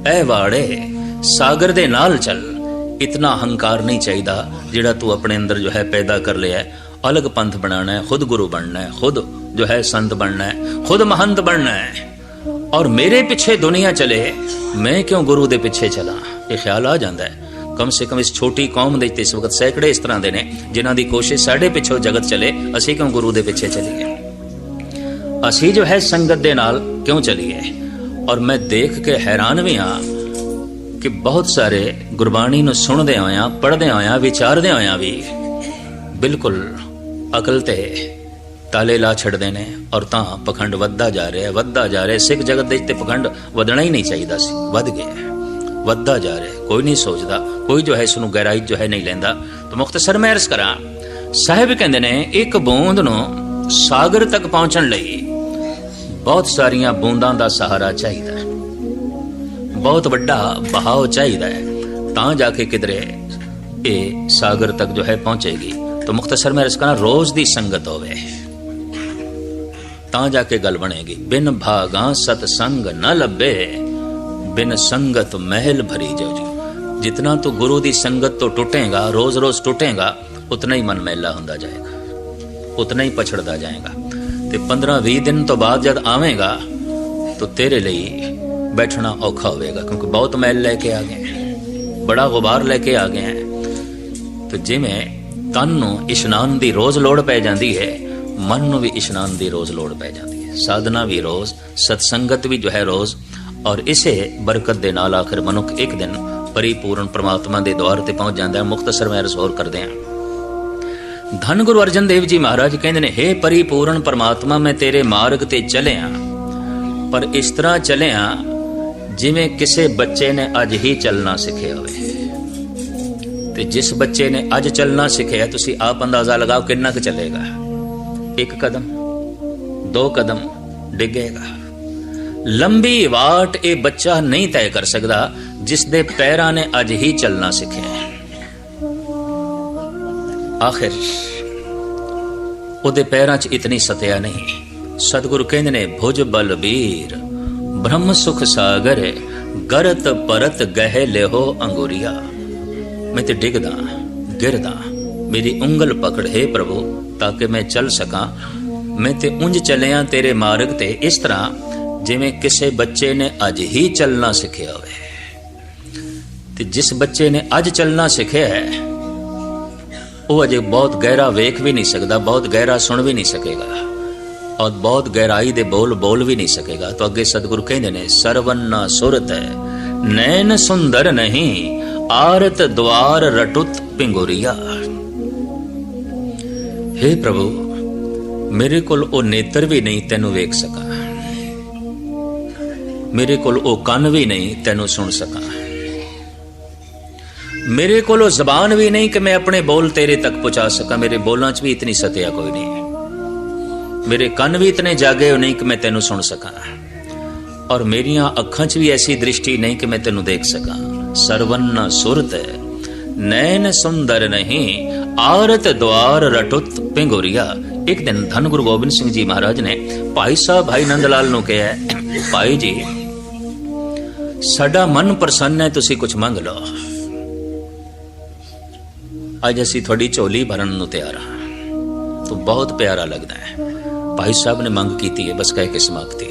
ਐ ਵਾੜੇ, ਸਾਗਰ ਦੇ ਨਾਲ ਚੱਲ। ਇਤਨਾ ਹੰਕਾਰ ਨਹੀਂ ਚਾਹੀਦਾ ਜਿਹੜਾ ਤੂੰ ਆਪਣੇ ਅੰਦਰ ਜੋ ਹੈ ਪੈਦਾ ਕਰ ਲਿਆ। ਹੈ। ਅਲੱਗ ਪੰਥ ਬਣਾਣਾ ਹੈ, ਖੁਦ ਗੁਰੂ ਬਣਨਾ ਹੈ, ਖੁਦ ਜੋ ਹੈ ਸੰਤ ਬਣਨਾ ਹੈ, ਖੁਦ ਮਹੰਤ ਬਣਨਾ ਹੈ। ਔਰ ਮੇਰੇ ਪਿੱਛੇ ਦੁਨੀਆ ਚਲੇ, ਮੈਂ ਕਿਉਂ ਗੁਰੂ ਦੇ ਪਿੱਛੇ ਚਲਾ? ਇਹ ਖਿਆਲ ਆ ਜਾਂਦਾ ਹੈ। ਕਮ ਸੇ ਕਮ ਇਸ ਛੋਟੀ ਕੌਮ ਦੇ ਇਸ ਵਕਤ ਸੈਂਕੜੇ ਇਸ ਤਰ੍ਹਾਂ ਦੇ ਨੇ, ਜਿਨ੍ਹਾਂ ਦੀ ਕੋਸ਼ਿਸ਼ ਸਾਡੇ ਪਿੱਛੋਂ ਜਗਤ ਚਲੇ, ਅਸੀਂ ਕਿਉਂ ਗੁਰੂ ਦੇ ਪਿੱਛੇ ਚਲੀਏ? ਅਸੀਂ ਜੋ ਹੈ ਸੰਗਤ ਦੇ ਨਾਲ ਕਿਉਂ ਚਲੀਏ? ਔਰ ਮੈਂ ਦੇਖ ਕੇ ਹੈਰਾਨ ਵੀ ਹਾਂ ਕਿ ਬਹੁਤ ਸਾਰੇ ਗੁਰਬਾਣੀ ਨੂੰ ਸੁਣਦੇ ਹੋਇਆਂ, ਪੜ੍ਹਦੇ ਹੋਇਆਂ, ਵਿਚਾਰਦੇ ਹੋਇਆਂ ਵੀ ਬਿਲਕੁਲ ਅਕਲ ਤੇ ਤਾਲੇ ਲਾ ਛੱਡਦੇ ਨੇ ਔਰ ਤਾਂ ਪਖੰਡ ਵੱਧਦਾ ਜਾ ਰਿਹਾ, ਵੱਧਦਾ ਜਾ ਰਿਹਾ। ਸਿੱਖ ਜਗਤ ਦੇ ਵਿੱਚ ਤੇ ਪਖੰਡ ਵਧਣਾ ਹੀ ਨਹੀਂ ਚਾਹੀਦਾ ਸੀ, ਵੱਧ ਗਿਆ, ਵੱਧਦਾ ਜਾ ਰਿਹਾ। ਕੋਈ ਨਹੀਂ ਸੋਚਦਾ, ਕੋਈ ਜੋ ਹੈ ਇਸ ਨੂੰ ਗਹਿਰਾਈ ਜੋ ਹੈ ਨਹੀਂ ਲੈਂਦਾ। ਤਾਂ ਮੁਖਤਸਰ ਮੈਂ ਅਰਜ਼ ਕਰਾਂ, ਸਾਹਿਬ ਕਹਿੰਦੇ ਨੇ, ਇੱਕ ਬੂੰਦ ਨੂੰ ਸਾਗਰ ਤੱਕ ਪਹੁੰਚਣ ਲਈ ਬਹੁਤ ਸਾਰੀਆਂ ਬੂੰਦਾਂ ਦਾ ਸਹਾਰਾ ਚਾਹੀਦਾ ਹੈ। ਬਹੁਤ ਵੱਡਾ ਬਹਾਵ ਚਾਹੀਦਾ ਹੈ। ਤਾਂ ਜਾ ਕੇ ਕਿਧਰੇ ਇਹ ਸਾਗਰ ਤੱਕ ਜੋ ਹੈ ਪਹੁੰਚੇਗੀ। ਤਾਂ ਮੁਖਤਸਰ ਮੈਂ ਰਸਕਣਾ ਰੋਜ਼ ਦੀ ਸੰਗਤ ਹੋਵੇ। ਤਾਂ ਜਾ ਕੇ ਗੱਲ ਬਣੇਗੀ। ਬਿਨ ਭਾਗਾ ਸਤ ਸੰਗ ਨ ਲੱਭੇ, ਬਿਨ ਸੰਗਤ ਮਹਿਲ ਭਰੀ ਜੋ ਜੀ ਜਿਤਨਾ ਤੂੰ ਗੁਰੂ ਦੀ ਸੰਗਤ ਤੋਂ ਟੁੱਟੇਗਾ ਰੋਜ਼-ਰੋਜ਼ ਟੁੱਟੇਗਾ, ਉਤਨਾ ਹੀ ਮਨ ਮੈਲਾ ਹੁੰਦਾ ਜਾਏਗਾ। ਉਤਨਾ ਹੀ ਪਛੜਦਾ ਜਾਏਗਾ। ਤੇ 15-20 ਦਿਨ ਤੋਂ ਬਾਅਦ ਜਦ ਆਵੇਂਗਾ, ਤਾਂ ਤੇਰੇ ਲਈ ਬੈਠਣਾ ਔਖਾ ਹੋਵੇਗਾ, ਕਿਉਂਕਿ ਬਹੁਤ ਮੈਲ ਲੈ ਕੇ ਆ ਗਏ ਬੜਾ ਗੁਬਾਰ ਲੈ ਕੇ ਆ ਗਏ ਹਾਂ। ਤੇ ਜਿਵੇਂ ਤਨ ਨੂੰ ਇਸ਼ਨਾਨ ਦੀ ਰੋਜ਼ ਲੋੜ ਪੈ ਜਾਂਦੀ ਹੈ, ਮਨ ਨੂੰ ਵੀ ਇਸ਼ਨਾਨ ਦੀ ਰੋਜ਼ ਲੋੜ ਪੈ ਜਾਂਦੀ ਹੈ। ਸਾਧਨਾ ਵੀ ਰੋਜ਼, ਸਤਸੰਗਤ ਵੀ ਜੋ ਹੈ ਰੋਜ਼, ਔਰ ਇਸੇ ਬਰਕਤ ਦੇ ਨਾਲ ਆਖਰ ਮਨੁੱਖ ਇੱਕ ਦਿਨ ਪਰਿਪੂਰਨ ਪ੍ਰਮਾਤਮਾ ਦੇ ਦਵਾਰ ਤੇ ਪਹੁੰਚ ਜਾਂਦਾ ਹੈ ਮੁਖਤਸਰ ਮੈਂ ਰਸੋਰ ਕਰਦੇ ਹਾਂ। ਧੰਨ ਗੁਰੂ ਅਰਜਨ ਦੇਵ ਜੀ ਮਹਾਰਾਜ ਕਹਿੰਦੇ ਨੇ हे ਪਰਿਪੂਰਨ ਪਰਮਾਤਮਾ, ਮੈਂ ਤੇਰੇ ਮਾਰਗ ਤੇ ਚੱਲਿਆ। ਪਰ ਇਸ ਤਰ੍ਹਾਂ ਚੱਲਿਆ ਜਿਵੇਂ ਕਿਸੇ ਬੱਚੇ ਨੇ ਅੱਜ ਹੀ ਚੱਲਣਾ ਸਿੱਖਿਆ ਹੋਵੇ। ਤੇ ਜਿਸ ਬੱਚੇ ਨੇ ਅੱਜ ਚੱਲਣਾ ਸਿੱਖਿਆ, ਤੁਸੀਂ ਆਪ ਅੰਦਾਜ਼ਾ ਲਗਾਓ ਕਿੰਨਾ ਕੁ ਚੱਲੇਗਾ। ਇੱਕ ਕਦਮ, ਦੋ ਕਦਮ ਡਿੱਗੇਗਾ। ਲੰਬੀ ਵਾਟ ਇਹ ਬੱਚਾ ਨਹੀਂ ਤੈਅ ਕਰ ਸਕਦਾ ਜਿਸ ਦੇ ਪੈਰਾਂ ਨੇ ਅੱਜ ਹੀ ਚੱਲਣਾ ਸਿੱਖਿਆ। ਹੈ ਆਖਿਰ, ਉਹਦੇ ਪੈਰਾਂ 'ਚ ਇਤਨੀ ਸਤਿਆ ਨਹੀਂ। ਸਤਿਗੁਰੂ ਕਹਿੰਦੇ ਨੇ, ਭੁਜ ਬਲਬੀਰ, ਬ੍ਰਹਮ ਸੁਖ ਸਾਗਰ, ਗਰਤ ਪਰਤ ਗਹਿ ਲਿਹੋ ਅੰਗੁਰੀਆ। ਮੈਂ ਤੇ ਡਿੱਗਦਾ, ਗਿਰਦਾ, ਮੇਰੀ ਉਂਗਲ ਪਕੜ, ਹੈ ਪ੍ਰਭੂ, ਤਾਂ ਕਿ ਮੈਂ ਚੱਲ ਸਕਾਂ, ਮੈਂ ਤੇ ਉਂਝ ਚੱਲਿਆ ਤੇਰੇ ਮਾਰਗ ਤੇ। ਇਸ ਤਰ੍ਹਾਂ ਜਿਵੇਂ ਕਿਸੇ ਬੱਚੇ ਨੇ ਅੱਜ ਹੀ ਚੱਲਣਾ ਸਿੱਖਿਆ ਹੋਵੇ। ਤੇ ਜਿਸ ਬੱਚੇ ਨੇ ਅੱਜ ਚੱਲਣਾ ਸਿੱਖਿਆ ਹੈ ਉਹ ਅਜੇ ਬਹੁਤ ਗਹਿਰਾ ਵੇਖ ਵੀ ਨਹੀਂ ਸਕਦਾ, ਬਹੁਤ ਗਹਿਰਾ ਸੁਣ ਵੀ ਨਹੀਂ ਸਕੇਗਾ ਔਰ ਬਹੁਤ ਗਹਿਰਾਈ ਦੇ ਬੋਲ ਬੋਲ ਵੀ ਨਹੀਂ ਸਕੇਗਾ। ਤਾਂ ਅੱਗੇ ਸਤਿਗੁਰੂ ਕਹਿੰਦੇ ਨੇ, ਸਰਵਨ ਸੁਰਤ ਹੈ ਨੈਣ ਸੁੰਦਰ ਨਹੀਂ, ਆਰਤ ਦਵਾਰ ਰਟੁਤ ਪਿੰਗੋਰੀਆ। हे ਪ੍ਰਭੂ, ਮੇਰੇ ਕੋਲ ਉਹ ਨੇਤਰ ਵੀ ਨਹੀਂ ਤੈਨੂੰ ਵੇਖ ਸਕਾਂ। ਮੇਰੇ ਕੋਲ ਉਹ ਕੰਨ ਵੀ ਨਹੀਂ ਤੈਨੂੰ ਸੁਣ ਸਕਾਂ। ਮੇਰੇ ਕੋਲੋਂ ਜ਼ਬਾਨ ਵੀ ਨਹੀਂ ਕਿ ਮੈਂ ਆਪਣੇ ਬੋਲ ਤੇਰੇ ਤੱਕ ਪਹੁੰਚਾ ਸਕਾਂ। ਮੇਰੇ ਬੋਲਾਂ 'ਚ ਵੀ ਇਤਨੀ ਸਤਿਆ ਕੋਈ ਨਹੀਂ ਹੈ। ਮੇਰੇ ਕੰਨ ਵੀ ਇਤਨੇ ਜਾਗੇ ਹੋ ਨਹੀਂ ਕਿ ਮੈਂ ਤੈਨੂੰ ਸੁਣ ਸਕਾਂ। ਔਰ ਮੇਰੀਆਂ ਅੱਖਾਂ 'ਚ ਵੀ ਐਸੀ ਦ੍ਰਿਸ਼ਟੀ ਨਹੀਂ ਕਿ ਮੈਂ ਤੈਨੂੰ ਦੇਖ ਸਕਾਂ। ਸਰਵਨ ਸੁਰਤ, ਨੈਣ ਸੁੰਦਰ ਨਹੀਂ, ਆਰਤ ਦਵਾਰ ਰਟੁਤ ਪਿੰਗੋਰੀਆ। ਇੱਕ ਦਿਨ ਧੰਨ ਗੁਰੂ ਗੋਬਿੰਦ ਸਿੰਘ ਜੀ ਮਹਾਰਾਜ ਨੇ ਭਾਈ ਸਾਹਿਬ ਭਾਈ ਨੰਦ ਲਾਲ ਨੂੰ ਕਿਹਾ, ਭਾਈ ਜੀ, ਸਾਡਾ ਮਨ ਪ੍ਰਸੰਨ ਹੈ, ਤੁਸੀਂ ਕੁਝ ਮੰਗ ਲਓ। ਅੱਜ ਅਸੀਂ ਤੁਹਾਡੀ ਝੋਲੀ ਭਰਨ ਨੂੰ ਤਿਆਰ ਹਾਂ ਤੂੰ ਬਹੁਤ ਪਿਆਰਾ ਲੱਗਦਾ ਹੈ ਭਾਈ ਸਾਹਿਬ ਨੇ ਮੰਗ ਕੀਤੀ ਹੈ ਬਸ ਕਹਿ ਕੇ ਸਮਾਪਤੀ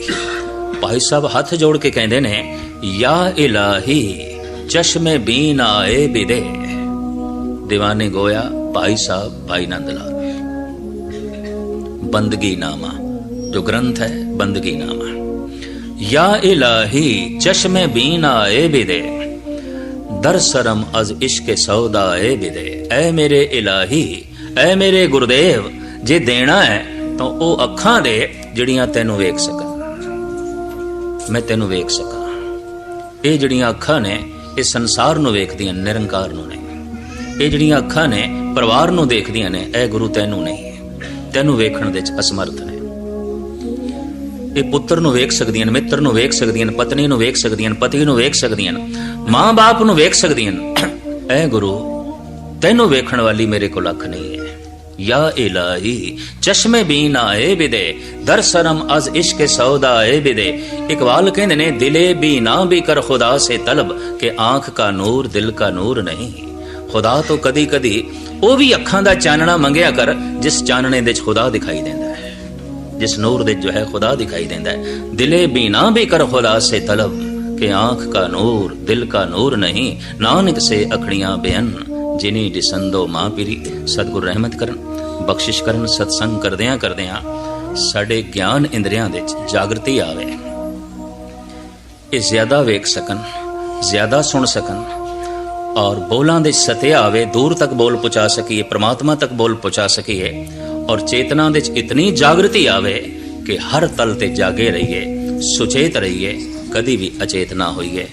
ਭਾਈ ਸਾਹਿਬ ਹੱਥ ਜੋੜ ਕੇ ਕਹਿੰਦੇ ਨੇ ਯਾ ਇਲਾਹੀ ਚਸ਼ਮੇ ਬੀਨ ਆਏ ਬਿਦੇ ਦੀਵਾਨੇ ਗੋਇਆ ਭਾਈ ਸਾਹਿਬ ਭਾਈ ਨੰਦ ਲਾਲ ਬੰਦਗੀ ਨਾਮਾ ਜੋ ਗ੍ਰੰਥ ਹੈ ਬੰਦਗੀ ਨਾਮਾ ਯਾ ਇਲਾਹੀ ਚਸ਼ਮੇ ਬੀਨ ਆਏ ਬਿਦੇ ਦਰ ਸ਼ਰਮ ਅਜ਼ ਇਸ਼ਕ ਸੌਦਾ ਏ ਬਿਦੇ ਐ ਮੇਰੇ ਇਲਾਹੀ, ਐ ਮੇਰੇ ਗੁਰਦੇਵ, ਜੇ ਦੇਣਾ ਹੈ ਤਾਂ ਉਹ ਅੱਖਾਂ ਦੇ ਜਿਹੜੀਆਂ ਤੈਨੂੰ ਵੇਖ ਸਕਣ। ਮੈਂ ਤੈਨੂੰ ਵੇਖ ਸਕਾਂ। ਇਹ ਜਿਹੜੀਆਂ ਅੱਖਾਂ ਨੇ, ਇਹ ਸੰਸਾਰ ਨੂੰ ਵੇਖਦੀਆਂ, ਨਿਰੰਕਾਰ ਨੂੰ ਨਹੀਂ। ਇਹ ਜਿਹੜੀਆਂ ਅੱਖਾਂ ਨੇ, ਪਰਿਵਾਰ ਨੂੰ ਦੇਖਦੀਆਂ ਨੇ, ਇਹ ਗੁਰੂ ਤੈਨੂੰ ਨਹੀਂ। ਤੈਨੂੰ ਵੇਖਣ ਦੇ ਚ ਅਸਮਰਥ। ਇਹ ਪੁੱਤਰ ਨੂੰ ਵੇਖ ਸਕਦੀਆਂ ਨੇ, ਮਿੱਤਰ ਨੂੰ ਵੇਖ ਸਕਦੀਆਂ ਨੇ, ਪਤਨੀ ਨੂੰ ਵੇਖ ਸਕਦੀਆਂ ਨੇ, ਪਤੀ ਨੂੰ ਵੇਖ ਸਕਦੀਆਂ ਨੇ, ਮਾਂ-ਬਾਪ ਨੂੰ ਵੇਖ ਸਕਦੀਆਂ ਨੇ। ਐ ਗੁਰੂ, ਤੈਨੂੰ ਵੇਖਣ ਵਾਲੀ ਮੇਰੇ ਕੋਲ ਅੱਖ ਨਹੀਂ ਹੈ। ਯਾ ਇਲਾਹੀ, ਚਸ਼ਮੇ ਬੀਨ ਆਏ ਬਿਦੇ ਦਰ ਸ਼ਰਮ ਅਜ਼ ਇਸ਼ਕ ਸੌਦਾ ਏ ਬਿਦੇ ਇਕਬਾਲ ਕਹਿੰਦੇ ਨੇ, ਦਿਲੇ ਵੀ ਨਾ ਵੀ ਕਰ ਖੁਦਾ ਸੇ ਤਲਬ, ਕਿ ਆਂਖ ਕਾ ਨੂਰ, ਦਿਲ ਕਾ ਨੂਰ ਨਹੀਂ। ਖੁਦਾ ਤੋਂ ਕਦੀ ਕਦੀ ਉਹ ਵੀ ਅੱਖਾਂ ਦਾ ਚਾਨਣਾ ਮੰਗਿਆ ਕਰ, ਜਿਸ ਚਾਨਣੇ ਦੇ ਵਿੱਚ ਖੁਦਾ ਦਿਖਾਈ ਦਿੰਦਾ ਹੈ। जिस नूर दे जो है खुदा दिखाई देता है दिले बिना भी कर खुदा से तलब कि आंख का नूर दिल का नूर नहीं नानक से अखड़ियां बेअन जिनी डिसंदो मां पीरी सतगुर ਰਹਿਮਤ ਕਰਨ ਬਖਸ਼ਿਸ਼ ਕਰਨ ਸਤਸੰਗ ਕਰਦਿਆਂ ਕਰਦਿਆਂ ਸਾਡੇ ਗਿਆਨ ਇੰਦਰੀਆਂ ਦੇ ਵਿੱਚ ਜਾਗਰਤੀ ਆਵੇ ਇਹ ਜ਼ਿਆਦਾ ਵੇਖ ਸਕਣ ਜ਼ਿਆਦਾ ਸੁਣ ਸਕਣ ਔਰ ਬੋਲਾਂ ਦੇ ਸਤਿਆ ਆਵੇ ਦੂਰ ਤੱਕ ਬੋਲ ਪਹੁੰਚਾ ਸਕੀਏ ਪ੍ਰਮਾਤਮਾ ਤੱਕ ਬੋਲ ਪਹੁੰਚਾ ਸਕੀਏ ਔਰ ਚੇਤਨਾ ਦੇ ਵਿੱਚ ਇਤਨੀ ਜਾਗਰਤੀ ਆਵੇ ਕਿ ਹਰ ਤਲ ਤੇ ਜਾਗੇ ਰਹੀਏ, ਸੁਚੇਤ ਰਹੀਏ, ਕਦੀ ਵੀ ਅਚੇਤ ਨਾ ਹੋਈਏ।